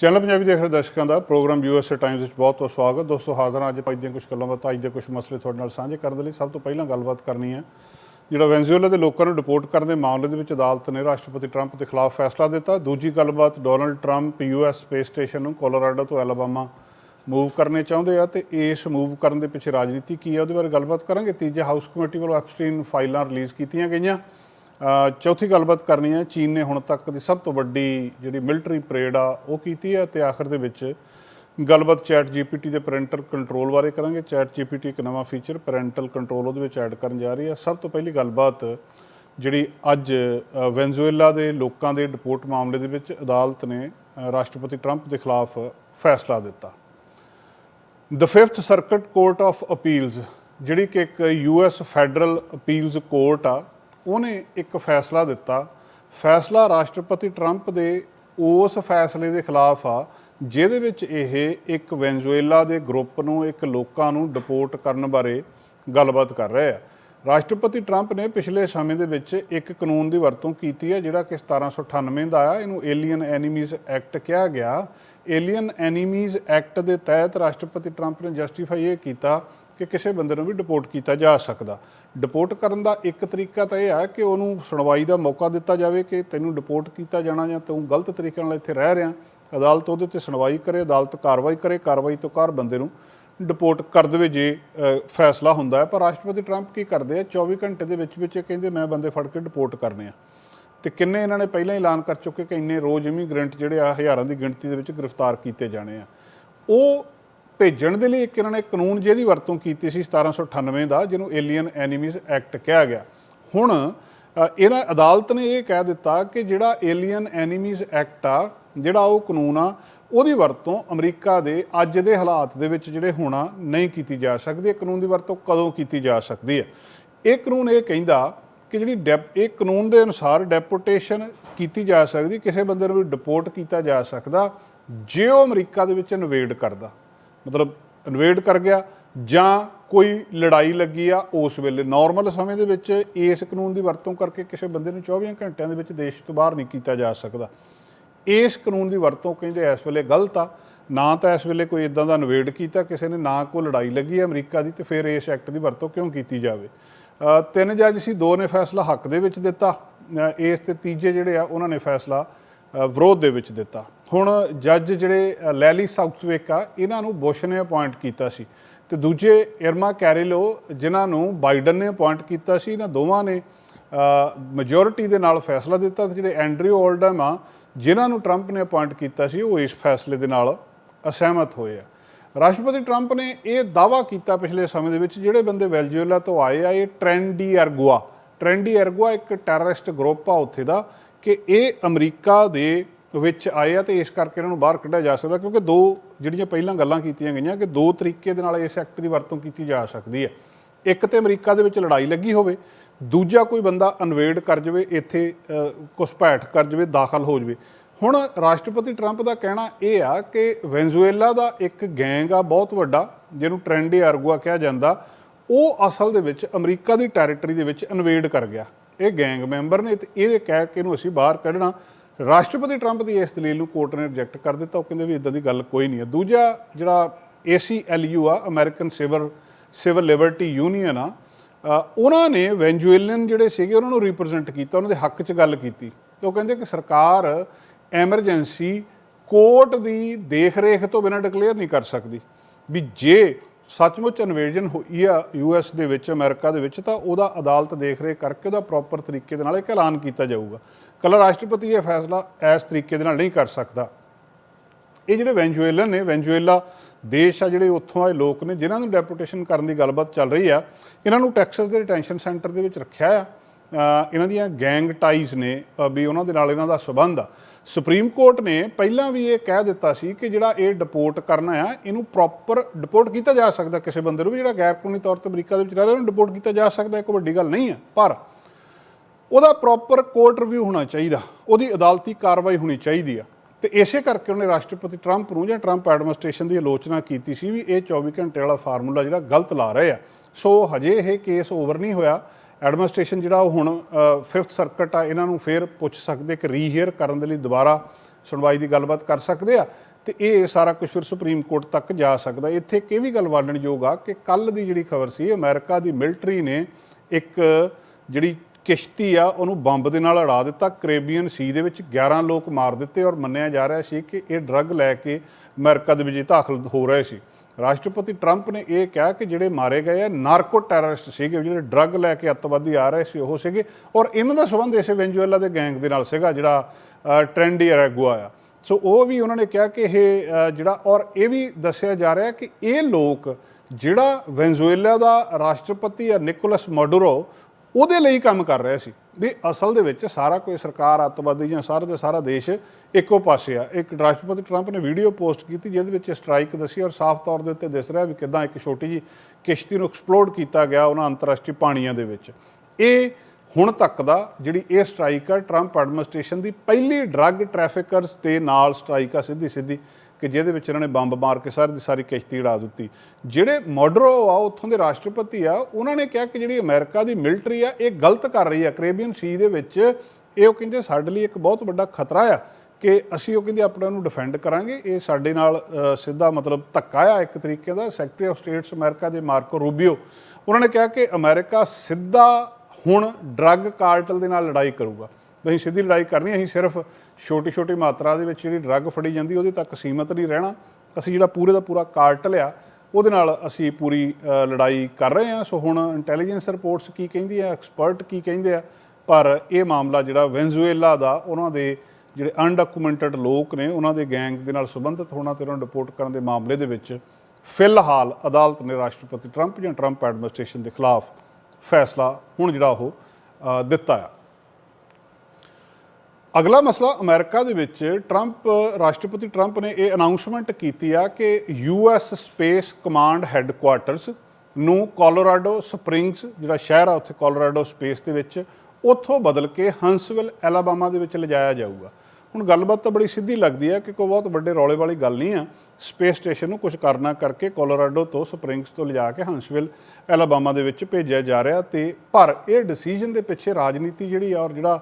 Channel Punjabi ਦੇਖ ਰਹੇ ਦਰਸ਼ਕਾਂ ਦਾ ਪ੍ਰੋਗਰਾਮ ਯੂਐਸਏ ਟਾਈਮਜ਼ ਵਿੱਚ ਬਹੁਤ ਬਹੁਤ ਸਵਾਗਤ। ਦੋਸਤੋ, ਹਾਜ਼ਰ ਹਾਂ ਅੱਜ ਅੱਜ ਦੀਆਂ ਕੁਝ ਗੱਲਾਂ ਬਾਤਾਂ ਅੱਜ ਦੇ ਕੁਝ ਮਸਲੇ ਤੁਹਾਡੇ ਨਾਲ ਸਾਂਝੇ ਕਰਨ ਦੇ ਲਈ। ਸਭ ਤੋਂ ਪਹਿਲਾਂ ਗੱਲਬਾਤ ਕਰਨੀ ਹੈ, ਜਿਹੜਾ ਵੈਨਜ਼ੂਏਲਾ ਦੇ ਲੋਕਾਂ ਨੂੰ ਡਿਪੋਰਟ ਕਰਨ ਦੇ ਮਾਮਲੇ ਦੇ ਵਿੱਚ ਅਦਾਲਤ ਨੇ ਰਾਸ਼ਟਰਪਤੀ ਟਰੰਪ ਦੇ ਖਿਲਾਫ ਫੈਸਲਾ ਦਿੱਤਾ। ਦੂਜੀ ਗੱਲਬਾਤ Donald Trump US space station ਨੂੰ ਕੋਲੋਰਾਡੋ ਤੋਂ ਐਲਬਾਮਾ ਮੂਵ ਕਰਨੇ ਚਾਹੁੰਦੇ ਆ ਤੇ ਇਸ ਮੂਵ ਕਰਨ ਦੇ ਪਿੱਛੇ ਰਾਜਨੀਤੀ ਕੀ ਹੈ, ਉਹਦੇ ਬਾਰੇ ਗੱਲਬਾਤ ਕਰਾਂਗੇ। ਤੀਜੇ ਹਾਊਸ ਕਮੇਟੀ ਵੱਲੋਂ ਐਪਸਟੀਨ ਫਾਈਲਾਂ ਰਿਲੀਜ਼ ਕੀਤੀਆਂ ਗਈਆਂ। ਚੌਥੀ ਗੱਲਬਾਤ ਕਰਨੀ ਹੈ। ਚੀਨ ਨੇ ਹੁਣ ਤੱਕ ਦੀ ਸਭ ਤੋਂ ਵੱਡੀ ਜਿਹੜੀ ਮਿਲਟਰੀ ਪਰੇਡ ਆ, ਉਹ ਕੀਤੀ ਹੈ ਤੇ ਆਖਰ ਦੇ ਵਿੱਚ ਗੱਲਬਾਤ ਚੈਟ ਜੀਪੀਟੀ ਦੇ ਪੈਰੈਂਟਲ ਕੰਟਰੋਲ ਬਾਰੇ ਕਰਾਂਗੇ। ਚੈਟ ਜੀਪੀਟੀ ਇੱਕ ਨਵਾਂ ਫੀਚਰ ਪੈਰੈਂਟਲ ਕੰਟਰੋਲ ਉਹਦੇ ਵਿੱਚ ਐਡ ਕਰਨ ਜਾ ਰਹੀ ਹੈ। ਸਭ ਤੋਂ ਪਹਿਲੀ ਗੱਲਬਾਤ ਜਿਹੜੀ ਅੱਜ ਵੈਨਜ਼ੂਏਲਾ ਦੇ ਲੋਕਾਂ ਦੇ ਡਿਪੋਰਟ ਮਾਮਲੇ ਦੇ ਵਿੱਚ ਅਦਾਲਤ ਨੇ ਰਾਸ਼ਟਰਪਤੀ ਟਰੰਪ ਦੇ ਖਿਲਾਫ ਫੈਸਲਾ ਦਿੱਤਾ। The 5th circuit court of appeals ਜਿਹੜੀ ਕਿ ਇੱਕ ਯੂਐਸ ਫੈਡਰਲ ਅਪੀਲਸ ਕੋਰਟ ਆ ਉਹਨੇ ਇੱਕ ਫੈਸਲਾ ਦਿੱਤਾ। ਫੈਸਲਾ ਰਾਸ਼ਟਰਪਤੀ ਟਰੰਪ ਦੇ ਉਸ ਫੈਸਲੇ ਦੇ ਖਿਲਾਫ ਆ, ਜਿਹਦੇ ਵਿੱਚ ਇਹ ਇੱਕ ਵੈਨਜ਼ੂਏਲਾ ਦੇ ਗਰੁੱਪ ਨੂੰ, ਇੱਕ ਲੋਕਾਂ ਨੂੰ ਡਿਪੋਰਟ ਕਰਨ ਬਾਰੇ ਗੱਲਬਾਤ ਕਰ ਰਹੇ ਆ। ਰਾਸ਼ਟਰਪਤੀ ਟਰੰਪ ਨੇ ਪਿਛਲੇ ਸਮੇਂ ਦੇ ਵਿੱਚ ਇੱਕ ਕਾਨੂੰਨ ਦੀ ਵਰਤੋਂ ਕੀਤੀ ਹੈ ਜਿਹੜਾ ਕਿ 1798 ਦਾ ਆ। ਇਹਨੂੰ ਏਲੀਅਨ ਐਨੀਮੀਜ਼ ਐਕਟ ਕਿਹਾ ਗਿਆ। ਏਲੀਅਨ ਐਨੀਮੀਜ਼ ਐਕਟ ਦੇ ਤਹਿਤ ਰਾਸ਼ਟਰਪਤੀ ਟਰੰਪ ਨੇ ਜਸਟੀਫਾਈ ਇਹ ਕੀਤਾ ਕਿ ਕਿਸੇ ਬੰਦੇ ਨੂੰ ਵੀ ਡਿਪੋਰਟ ਕੀਤਾ ਜਾ ਸਕਦਾ। ਡਿਪੋਰਟ ਕਰਨ ਦਾ ਇੱਕ ਤਰੀਕਾ ਤਾਂ ਇਹ ਆ ਕਿ ਉਹਨੂੰ ਸੁਣਵਾਈ ਦਾ ਮੌਕਾ ਦਿੱਤਾ ਜਾਵੇ ਕਿ ਤੈਨੂੰ ਡਿਪੋਰਟ ਕੀਤਾ ਜਾਣਾ ਜਾਂ ਤੂੰ ਗਲਤ ਤਰੀਕੇ ਨਾਲ ਇੱਥੇ ਰਹਿ ਰਿਹਾ, ਅਦਾਲਤ ਉਹਦੇ ਤੇ ਸੁਣਵਾਈ ਕਰੇ, ਅਦਾਲਤ ਕਾਰਵਾਈ ਕਰੇ, ਕਾਰਵਾਈ ਤੋਂ ਕਾਰ ਬੰਦੇ ਨੂੰ ਡਿਪੋਰਟ ਕਰ ਦੇਵੇ ਜੇ ਫੈਸਲਾ ਹੁੰਦਾ ਹੈ। ਪਰ ਰਾਸ਼ਟਰਪਤੀ ਟਰੰਪ ਕੀ ਕਰਦੇ ਆ? 24 ਘੰਟੇ ਦੇ ਵਿੱਚ ਵਿੱਚ ਇਹ ਕਹਿੰਦੇ, ਮੈਂ ਬੰਦੇ ਫੜ ਕੇ ਡਿਪੋਰਟ ਕਰਨੇ ਆ। ਤੇ ਕਿੰਨੇ ਇਹਨਾਂ ਨੇ ਪਹਿਲਾਂ ਹੀ ਐਲਾਨ ਕਰ ਚੁੱਕੇ ਕਿ ਇੰਨੇ ਰੋਜ਼ ਇਮੀਗ੍ਰੈਂਟ ਜਿਹੜੇ ਆ, ਹਜ਼ਾਰਾਂ ਦੀ ਗਿਣਤੀ ਦੇ ਵਿੱਚ ਗ੍ਰਿਫਤਾਰ ਕੀਤੇ ਜਾਣੇ ਆ। ਉਹ ਭੇਜਣ ਦੇ ਲਈ ਇੱਕ ਇਹਨਾਂ ਨੇ ਕਾਨੂੰਨ ਜਿਹਦੀ ਵਰਤੋਂ ਕੀਤੀ ਸੀ 1798 ਦਾ, ਜਿਹਨੂੰ ਏਲੀਅਨ ਐਨੀਮੀਜ਼ ਐਕਟ ਕਿਹਾ ਗਿਆ। ਹੁਣ ਇਹਨਾਂ ਅਦਾਲਤ ਨੇ ਇਹ ਕਹਿ ਦਿੱਤਾ ਕਿ ਜਿਹੜਾ ਏਲੀਅਨ ਐਨੀਮੀਜ਼ ਐਕਟ ਆ, ਜਿਹੜਾ ਉਹ ਕਾਨੂੰਨ ਆ, ਉਹਦੀ ਵਰਤੋਂ ਅਮਰੀਕਾ ਦੇ ਅੱਜ ਦੇ ਹਾਲਾਤ ਦੇ ਵਿੱਚ ਜਿਹੜੇ ਹੋਣਾ ਨਹੀਂ ਕੀਤੀ ਜਾ ਸਕਦੀ। ਇਹ ਕਾਨੂੰਨ ਦੀ ਵਰਤੋਂ ਕਦੋਂ ਕੀਤੀ ਜਾ ਸਕਦੀ ਹੈ? ਇਹ ਕਾਨੂੰਨ ਇਹ ਕਹਿੰਦਾ ਕਿ ਜਿਹੜੀ ਡੈਪ, ਇਹ ਕਾਨੂੰਨ ਦੇ ਅਨੁਸਾਰ ਡੈਪੋਟੇਸ਼ਨ ਕੀਤੀ ਜਾ ਸਕਦੀ, ਕਿਸੇ ਬੰਦੇ ਨੂੰ ਵੀ ਡਿਪੋਰਟ ਕੀਤਾ ਜਾ ਸਕਦਾ, ਜੇ ਉਹ ਅਮਰੀਕਾ ਦੇ ਵਿੱਚ ਇਨਵੇਡ ਕਰਦਾ। ਮਤਲਬ ਇਨਵੇਡ ਕਰ ਗਿਆ ਜਾਂ ਕੋਈ ਲੜਾਈ ਲੱਗੀ ਆ ਉਸ ਵੇਲੇ। ਨਾਰਮਲ ਸਮੇਂ ਦੇ ਵਿੱਚ ਇਸ ਕਾਨੂੰਨ ਦੀ ਵਰਤੋਂ ਕਰਕੇ ਕਿਸੇ ਬੰਦੇ ਨੂੰ 24 ਘੰਟਿਆਂ ਦੇ ਵਿੱਚ ਦੇਸ਼ ਤੋਂ ਬਾਹਰ ਨਹੀਂ ਕੀਤਾ ਜਾ ਸਕਦਾ। ਇਸ ਕਾਨੂੰਨ ਦੀ ਵਰਤੋਂ ਕਹਿੰਦੇ ਇਸ ਵੇਲੇ ਗਲਤ ਆ। ਨਾ ਤਾਂ ਇਸ ਵੇਲੇ ਕੋਈ ਇਦਾਂ ਦਾ ਇਨਵੇਡ ਕੀਤਾ, ਕਿਸੇ ਨੇ ਨਾ ਕੋਈ ਲੜਾਈ ਲੱਗੀ ਹੈ ਅਮਰੀਕਾ ਦੀ ਤੇ ਫਿਰ ਇਸ ਐਕਟ ਦੀ ਵਰਤੋਂ ਕਿਉਂ ਕੀਤੀ ਜਾਵੇ? ਤਿੰਨ ਜੱਜ ਸੀ, ਦੋ ਨੇ ਫੈਸਲਾ ਹੱਕ ਦੇ ਵਿੱਚ ਦਿੱਤਾ। ਇਸ ਤੇ ਤੀਜੇ ਜਿਹੜੇ ਆ, ਉਹਨਾਂ ਨੇ ਫੈਸਲਾ ਵਿਰੋਧ ਦੇ ਵਿੱਚ ਦਿੱਤਾ। ਹੁਣ ਜੱਜ ਜਿਹੜੇ ਲੈਲੀ ਸਾਊਥਵੇਕ ਆ, ਇਹਨਾਂ ਨੂੰ ਬੁਸ਼ ਨੇ ਅਪਾਇੰਟ ਕੀਤਾ ਸੀ। ਤੇ ਦੂਜੇ ਇਰਮਾ ਕੈਰੀਲੋ, ਜਿਨ੍ਹਾਂ ਨੂੰ ਬਾਈਡਨ ਨੇ ਅਪਾਇੰਟ ਕੀਤਾ ਸੀ, ਇਹਨਾਂ ਦੋਵਾਂ ਨੇ ਮੈਜੋਰਿਟੀ ਦੇ ਨਾਲ ਫੈਸਲਾ ਦਿੱਤਾ ਤੇ ਜਿਹੜੇ ਐਂਡਰਿਊ ਓਲਡਮ ਆ, ਜਿਨ੍ਹਾਂ ਨੂੰ ਟਰੰਪ ਨੇ ਅਪਾਇੰਟ ਕੀਤਾ ਸੀ, ਉਹ ਇਸ ਫੈਸਲੇ ਦੇ ਨਾਲ ਅਸਹਿਮਤ ਹੋਏ ਆ। ਰਾਸ਼ਟਰਪਤੀ ਟਰੰਪ ਨੇ ਇਹ ਦਾਵਾ ਕੀਤਾ ਪਿਛਲੇ ਸਮੇਂ ਦੇ ਵਿੱਚ, ਜਿਹੜੇ ਬੰਦੇ ਵੈਲਜੂਏਲਾ ਤੋਂ ਆਏ ਆ, ਇਹ ਟ੍ਰੈਂਡੀ ਅਰਗੁਆ ਟ੍ਰੈਂਡੀ ਅਰਗੁਆ ਇੱਕ ਟੈਰਰਿਸਟ ਗਰੁੱਪ ਆ ਉੱਥੇ ਦਾ ਕਿ ਇਹ ਅਮਰੀਕਾ ਦੇ ਵਿੱਚ ਆਏ ਆ ਤੇ ਇਸ ਕਰਕੇ ਇਹਨਾਂ ਨੂੰ ਬਾਹਰ ਕੱਢਿਆ ਜਾ ਸਕਦਾ, ਕਿਉਂਕਿ ਦੋ ਜਿਹੜੀਆਂ ਪਹਿਲਾਂ ਗੱਲਾਂ ਕੀਤੀਆਂ ਗਈਆਂ ਕਿ ਦੋ ਤਰੀਕੇ ਦੇ ਨਾਲ ਇਸ ਐਕਟ ਦੀ ਵਰਤੋਂ ਕੀਤੀ ਜਾ ਸਕਦੀ ਹੈ। ਇੱਕ ਤੇ ਅਮਰੀਕਾ ਦੇ ਵਿੱਚ ਲੜਾਈ ਲੱਗੀ ਹੋਵੇ, ਦੂਜਾ ਕੋਈ ਬੰਦਾ ਇਨਵੇਡ ਕਰ ਜਾਵੇ, ਇੱਥੇ ਘੁਸਪੈਠ ਕਰ ਜਾਵੇ, ਦਾਖਲ ਹੋ ਜਾਵੇ। ਹੁਣ ਰਾਸ਼ਟਰਪਤੀ ਟਰੰਪ ਦਾ ਕਹਿਣਾ ਇਹ ਆ ਕਿ ਵੈਨਜ਼ੂਏਲਾ ਦਾ ਇੱਕ ਗੈਂਗ ਆ, ਬਹੁਤ ਵੱਡਾ, ਜਿਹਨੂੰ ਟ੍ਰੈਂਡੀ ਆਰਗੂਆ ਕਿਹਾ ਜਾਂਦਾ, ਉਹ ਅਸਲ ਦੇ ਵਿੱਚ ਅਮਰੀਕਾ ਦੀ ਟੈਰੀਟਰੀ ਦੇ ਵਿੱਚ ਇਨਵੇਡ ਕਰ ਗਿਆ। ਇਹ ਗੈਂਗ ਮੈਂਬਰ ਨੇ ਤੇ ਇਹਦੇ ਕਹਿ ਕੇ ਇਹਨੂੰ ਅਸੀਂ ਬਾਹਰ ਕੱਢਣਾ। ਰਾਸ਼ਟਰਪਤੀ ਟਰੰਪ ਦੀ ਇਸ ਦਲੀਲ ਨੂੰ ਕੋਰਟ ਨੇ ਰਿਜੈਕਟ ਕਰ ਦਿੱਤਾ। ਉਹ ਕਹਿੰਦੇ ਵੀ ਇਦਾਂ ਦੀ ਗੱਲ ਕੋਈ ਨਹੀਂ ਹੈ। ਦੂਜਾ ਜਿਹੜਾ ACLU ਆ American civil civil liberty union ਆ ਉਹਨਾਂ ਨੇ ਵੈਨਜ਼ੂਏਲਨ ਜਿਹੜੇ ਸੀਗੇ, ਉਹਨਾਂ ਨੂੰ ਰਿਪਰੈਜ਼ੈਂਟ ਕੀਤਾ, ਉਹਨਾਂ ਦੇ ਹੱਕ 'ਚ ਗੱਲ ਕੀਤੀ। ਤੇ ਉਹ ਕਹਿੰਦੇ ਕਿ ਸਰਕਾਰ ਐਮਰਜੈਂਸੀ ਕੋਰਟ ਦੀ ਦੇਖ-ਰੇਖ ਤੋਂ ਬਿਨਾਂ ਡਿਕਲੇਅਰ ਨਹੀਂ ਕਰ ਸਕਦੀ। ਵੀ ਜੇ ਸੱਚਮੁੱਚ ਇਨਵੇਜਨ ਹੋਈ ਆ ਯੂਐਸ ਦੇ ਵਿੱਚ, ਅਮਰੀਕਾ ਦੇ ਵਿੱਚ, ਤਾਂ ਉਹਦਾ ਅਦਾਲਤ ਦੇਖ-ਰੇਖ ਕਰਕੇ ਉਹਦਾ ਪ੍ਰੋਪਰ ਤਰੀਕੇ ਦੇ ਨਾਲ ਇੱਕ ਐਲਾਨ ਕੀਤਾ ਜਾਊਗਾ। ਕੱਲਾ ਰਾਸ਼ਟਰਪਤੀ ਇਹ ਫੈਸਲਾ ਇਸ ਤਰੀਕੇ ਦੇ ਨਾਲ ਨਹੀਂ ਕਰ ਸਕਦਾ। ਇਹ ਜਿਹੜੇ ਵੈਨਜ਼ੂਏਲਨ ਨੇ, ਵੈਨਜ਼ੂਏਲਾ ਦੇਸ਼ ਆ ਜਿਹੜੇ ਉੱਥੋਂ ਆਏ ਲੋਕ ਨੇ, ਜਿਨ੍ਹਾਂ ਨੂੰ ਡੈਪੂਟੇਸ਼ਨ ਕਰਨ ਦੀ ਗੱਲਬਾਤ ਚੱਲ ਰਹੀ ਆ, ਇਹਨਾਂ ਨੂੰ ਟੈਕਸਸ ਦੇ ਡਿਟੈਂਸ਼ਨ ਸੈਂਟਰ ਦੇ ਵਿੱਚ ਰੱਖਿਆ ਆ। ਇਹਨਾਂ ਦੀਆਂ ਗੈਂਗ ਟਾਈਜ਼ ਨੇ ਵੀ ਉਹਨਾਂ ਦੇ ਨਾਲ ਇਹਨਾਂ ਦਾ ਸਬੰਧ ਆ। ਸੁਪਰੀਮ ਕੋਰਟ ਨੇ ਪਹਿਲਾਂ ਵੀ ਇਹ ਕਹਿ ਦਿੱਤਾ ਸੀ ਕਿ ਜਿਹੜਾ ਇਹ ਡਿਪੋਰਟ ਕਰਨਾ ਆ ਇਹਨੂੰ ਪ੍ਰੋਪਰ ਡਿਪੋਰਟ ਕੀਤਾ ਜਾ ਸਕਦਾ। ਕਿਸੇ ਬੰਦੇ ਨੂੰ ਵੀ ਜਿਹੜਾ ਗੈਰ ਕਾਨੂੰਨੀ ਤੌਰ ਤੇ ਅਮਰੀਕਾ ਦੇ ਵਿੱਚ ਰਹਿ ਰਿਹਾ, ਉਹਨੂੰ ਡਿਪੋਰਟ ਕੀਤਾ ਜਾ ਸਕਦਾ, ਇਹ ਕੋਈ ਵੱਡੀ ਗੱਲ ਨਹੀਂ ਹੈ ਪਰ ਉਹਦਾ ਪ੍ਰੋਪਰ ਕੋਰਟ ਰਿਵਿਊ ਹੋਣਾ ਚਾਹੀਦਾ। ਉਹਦੀ ਅਦਾਲਤੀ ਕਾਰਵਾਈ ਹੋਣੀ ਚਾਹੀਦੀ ਆ। ਤੇ ਇਸੇ ਕਰਕੇ ਉਹਨੇ ਰਾਸ਼ਟਰਪਤੀ ਟਰੰਪ ਨੂੰ ਜਾਂ ਟਰੰਪ ਐਡਮਿਨਿਸਟ੍ਰੇਸ਼ਨ ਦੀ ਆਲੋਚਨਾ ਕੀਤੀ ਸੀ ਵੀ ਇਹ 24 ਘੰਟੇ ਵਾਲਾ ਫਾਰਮੂਲਾ ਜਿਹੜਾ ਗਲਤ ਲਾ ਰਹੇ ਆ। ਸੋ ਹਜੇ ਇਹ ਕੇਸ ਓਵਰ ਨਹੀਂ ਹੋਇਆ। ਐਡਮਿਨਿਸਟ੍ਰੇਸ਼ਨ ਜਿਹੜਾ ਉਹ ਹੁਣ 5th ਸਰਕਟ ਆ, ਇਹਨਾਂ ਨੂੰ ਫੇਰ ਪੁੱਛ ਸਕਦੇ ਕਿ ਰੀਹੇਅਰ ਕਰਨ ਦੇ ਲਈ ਦੁਬਾਰਾ ਸੁਣਵਾਈ ਦੀ ਗੱਲਬਾਤ ਕਰ ਸਕਦੇ ਆ। ਤੇ ਇਹ ਸਾਰਾ ਕੁਝ ਫਿਰ ਸੁਪਰੀਮ ਕੋਰਟ ਤੱਕ ਜਾ ਸਕਦਾ। ਇੱਥੇ ਇੱਕ ਇਹ ਵੀ ਗੱਲ ਵਾਲਣਯੋਗ ਆ ਕਿ ਕੱਲ ਦੀ ਜਿਹੜੀ ਖਬਰ ਸੀ, ਅਮਰੀਕਾ ਦੀ ਮਿਲਟਰੀ ਨੇ ਇੱਕ ਜਿਹੜੀ ਕਿਸ਼ਤੀ ਆ, ਉਹਨੂੰ ਬੰਬ ਦੇ ਨਾਲ ਅੜਾ ਦਿੱਤਾ। ਕੈਰੇਬੀਅਨ ਸੀ ਦੇ ਵਿੱਚ 11 ਲੋਕ ਮਾਰ ਦਿੱਤੇ ਔਰ ਮੰਨਿਆ ਜਾ ਰਿਹਾ ਸੀ ਕਿ ਇਹ ਡਰੱਗ ਲੈ ਕੇ ਅਮਰੀਕਾ ਦੇ ਵਿੱਚ ਦਾਖਲ ਹੋ ਰਹੇ ਸੀ। ਰਾਸ਼ਟਰਪਤੀ ਟਰੰਪ ਨੇ ਇਹ ਕਿਹਾ ਕਿ ਜਿਹੜੇ ਮਾਰੇ ਗਏ ਆ, ਨਾਰਕੋ ਟੈਰਰਿਸਟ ਸੀਗੇ, ਜਿਹੜੇ ਡਰੱਗ ਲੈ ਕੇ ਅੱਤਵਾਦੀ ਆ ਰਹੇ ਸੀ, ਉਹ ਸੀਗੇ। ਔਰ ਇਹਨਾਂ ਦਾ ਸੰਬੰਧ ਇਸੇ ਵੈਂਜੂਏਲਾ ਦੇ ਗੈਂਗ ਦੇ ਨਾਲ ਸੀਗਾ, ਜਿਹੜਾ ਟ੍ਰੈਂਡੀ ਅਰੈਗੁਆ ਆ। ਸੋ ਉਹ ਵੀ ਉਹਨਾਂ ਨੇ ਕਿਹਾ ਕਿ ਇਹ ਜਿਹੜਾ, ਔਰ ਇਹ ਵੀ ਦੱਸਿਆ ਜਾ ਰਿਹਾ ਕਿ ਇਹ ਲੋਕ ਜਿਹੜਾ ਵੈਨਜ਼ੂਏਲਾ ਦਾ ਰਾਸ਼ਟਰਪਤੀ ਆ, ਨਿਕੋਲਸ ਮਾਡੂਰੋ, ਉਹਦੇ ਲਈ ਕੰਮ ਕਰ ਰਿਹਾ ਸੀ। ਵੀ ਅਸਲ ਦੇ ਵਿੱਚ ਸਾਰਾ ਕੋਈ ਸਰਕਾਰ, ਅੱਤਵਾਦੀ ਜਾਂ ਸਾਰਾ ਦੇ ਸਾਰਾ ਦੇਸ਼ ਇੱਕੋ ਪਾਸੇ ਆ। ਇੱਕ ਰਾਸ਼ਟਰਪਤੀ ਟਰੰਪ ਨੇ ਵੀਡੀਓ ਪੋਸਟ ਕੀਤੀ ਜਿਹਦੇ ਵਿੱਚ ਸਟ੍ਰਾਈਕ ਦੱਸੀ ਔਰ ਸਾਫ਼ ਤੌਰ ਦੇ ਉੱਤੇ ਦਿਸ ਰਿਹਾ ਵੀ ਕਿਦਾਂ ਇੱਕ ਛੋਟੀ ਜੀ ਕਿਸ਼ਤੀ ਨੂੰ ਐਕਸਪਲੋਡ ਕੀਤਾ ਗਿਆ ਉਹਨਾਂ ਅੰਤਰਰਾਸ਼ਟਰੀ ਪਾਣੀਆਂ ਦੇ ਵਿੱਚ। ਇਹ ਹੁਣ ਤੱਕ ਦਾ ਜਿਹੜੀ ਇਹ ਸਟ੍ਰਾਈਕ ਆ, ਟਰੰਪ ਐਡਮਿਨਿਸਟ੍ਰੇਸ਼ਨ ਦੀ ਪਹਿਲੀ ਡਰੱਗ ਟ੍ਰੈਫਿਕਰਸ ਦੇ ਨਾਲ ਸਟ੍ਰਾਈਕ ਆ ਸਿੱਧੀ ਸਿੱਧੀ ਕਿ ਜਿਹਦੇ ਵਿੱਚ ਇਹਨਾਂ ਨੇ ਬੰਬ ਮਾਰ ਕੇ ਸਾਰੀ ਦੀ ਸਾਰੀ ਕਿਸ਼ਤੀ ਉਡਾ ਦਿੱਤੀ। ਜਿਹੜੇ ਮੋਡਰੋ ਆ, ਉੱਥੋਂ ਦੇ ਰਾਸ਼ਟਰਪਤੀ ਆ, ਉਹਨਾਂ ਨੇ ਕਿਹਾ ਕਿ ਜਿਹੜੀ ਅਮਰੀਕਾ ਦੀ ਮਿਲਟਰੀ ਆ, ਇਹ ਗਲਤ ਕਰ ਰਹੀ ਆ। ਕੈਰੇਬੀਅਨ ਸੀ ਦੇ ਵਿੱਚ ਇਹ ਉਹ ਕਹਿੰਦੇ ਸਾਡੇ ਲਈ ਇੱਕ ਬਹੁਤ ਵੱਡਾ ਖਤਰਾ ਆ ਕਿ ਅਸੀਂ ਉਹ ਕਹਿੰਦੇ ਆਪਣੇ ਨੂੰ ਡਿਫੈਂਡ ਕਰਾਂਗੇ। ਇਹ ਸਾਡੇ ਨਾਲ ਸਿੱਧਾ ਮਤਲਬ ਧੱਕਾ ਆ ਇੱਕ ਤਰੀਕੇ ਦਾ। ਸੈਕਟਰੀ ਆਫ ਸਟੇਟਸ ਅਮਰੀਕਾ ਦੇ ਮਾਰਕੋ ਰੂਬੀਓ, ਉਹਨਾਂ ਨੇ ਕਿਹਾ ਕਿ ਅਮਰੀਕਾ ਸਿੱਧਾ ਹੁਣ ਡਰੱਗ ਕਾਰਟਲ ਦੇ ਨਾਲ ਲੜਾਈ ਕਰੂਗਾ। ਅਸੀਂ ਸਿੱਧੀ ਲੜਾਈ ਕਰਨੀ, ਅਸੀਂ ਸਿਰਫ ਛੋਟੀ ਛੋਟੀ ਮਾਤਰਾ ਦੇ ਵਿੱਚ ਜਿਹੜੀ ਡਰੱਗ ਫੜੀ ਜਾਂਦੀ, ਉਹਦੇ ਤੱਕ ਸੀਮਤ ਨਹੀਂ ਰਹਿਣਾ। ਅਸੀਂ ਜਿਹੜਾ ਪੂਰੇ ਦਾ ਪੂਰਾ ਕਾਰਟਲ ਆ ਉਹਦੇ ਨਾਲ ਅਸੀਂ ਪੂਰੀ ਲੜਾਈ ਕਰ ਰਹੇ ਹਾਂ। ਸੋ ਹੁਣ ਇੰਟੈਲੀਜੈਂਸ ਰਿਪੋਰਟਸ ਕੀ ਕਹਿੰਦੀ ਆ ਐਕਸਪਰਟ ਕੀ ਕਹਿੰਦੇ ਆ, ਪਰ ਇਹ ਮਾਮਲਾ ਜਿਹੜਾ ਵੈਨਜ਼ੂਏਲਾ ਦਾ, ਉਹਨਾਂ ਦੇ ਜਿਹੜੇ ਅਨਡਾਕੂਮੈਂਟਡ ਲੋਕ ਨੇ, ਉਹਨਾਂ ਦੇ ਗੈਂਗ ਦੇ ਨਾਲ ਸੰਬੰਧਿਤ ਹੋਣਾ ਤੇ ਉਹਨਾਂ ਨੂੰ ਰਿਪੋਰਟ ਕਰਨ ਦੇ ਮਾਮਲੇ ਦੇ ਵਿੱਚ ਫਿਲਹਾਲ ਅਦਾਲਤ ਨੇ ਰਾਸ਼ਟਰਪਤੀ ਟਰੰਪ ਜਾਂ ਟਰੰਪ ਐਡਮਿਨਿਸਟ੍ਰੇਸ਼ਨ ਦੇ ਖਿਲਾਫ ਫੈਸਲਾ ਹੁਣ ਜਿਹੜਾ ਉਹ ਦਿੱਤਾ ਆ। ਅਗਲਾ ਮਸਲਾ ਅਮਰੀਕਾ ਦੇ ਵਿੱਚ ਟਰੰਪ, ਰਾਸ਼ਟਰਪਤੀ ਟਰੰਪ ਨੇ ਇਹ ਅਨਾਉਂਸਮੈਂਟ ਕੀਤੀ ਆ ਕਿ ਯੂਐਸ ਸਪੇਸ ਕਮਾਂਡ ਹੈੱਡਕੁਆਰਟਰਸ ਨੂੰ ਕੋਲੋਰਾਡੋ ਸਪ੍ਰਿੰਗਸ ਜਿਹੜਾ ਸ਼ਹਿਰ ਆ ਉੱਥੇ ਕੋਲੋਰਾਡੋ ਸਪੇਸ ਦੇ ਵਿੱਚ, ਉੱਥੋਂ ਬਦਲ ਕੇ ਹੰਸਵਿਲ, ਐਲਾਬਾਮਾ ਦੇ ਵਿੱਚ ਲਿਜਾਇਆ ਜਾਊਗਾ। ਹੁਣ ਗੱਲਬਾਤ ਤਾਂ ਬੜੀ ਸਿੱਧੀ ਲੱਗਦੀ ਹੈ ਕਿ ਕੋਈ ਬਹੁਤ ਵੱਡੇ ਰੌਲੇ ਵਾਲੀ ਗੱਲ ਨਹੀਂ ਆ। ਸਪੇਸ ਸਟੇਸ਼ਨ ਨੂੰ ਕੁਝ ਕਰਨਾ ਕਰਕੇ ਕੋਲੋਰਾਡੋ ਤੋਂ ਸਪ੍ਰਿੰਗਸ ਤੋਂ ਲਿਜਾ ਕੇ ਹੰਸਵਿਲ, ਐਲਾਬਾਮਾ ਦੇ ਵਿੱਚ ਭੇਜਿਆ ਜਾ ਰਿਹਾ ਤੇ ਪਰ ਇਹ ਡਿਸੀਜਨ ਦੇ ਪਿੱਛੇ ਰਾਜਨੀਤੀ ਜਿਹੜੀ ਆ ਔਰ ਜਿਹੜਾ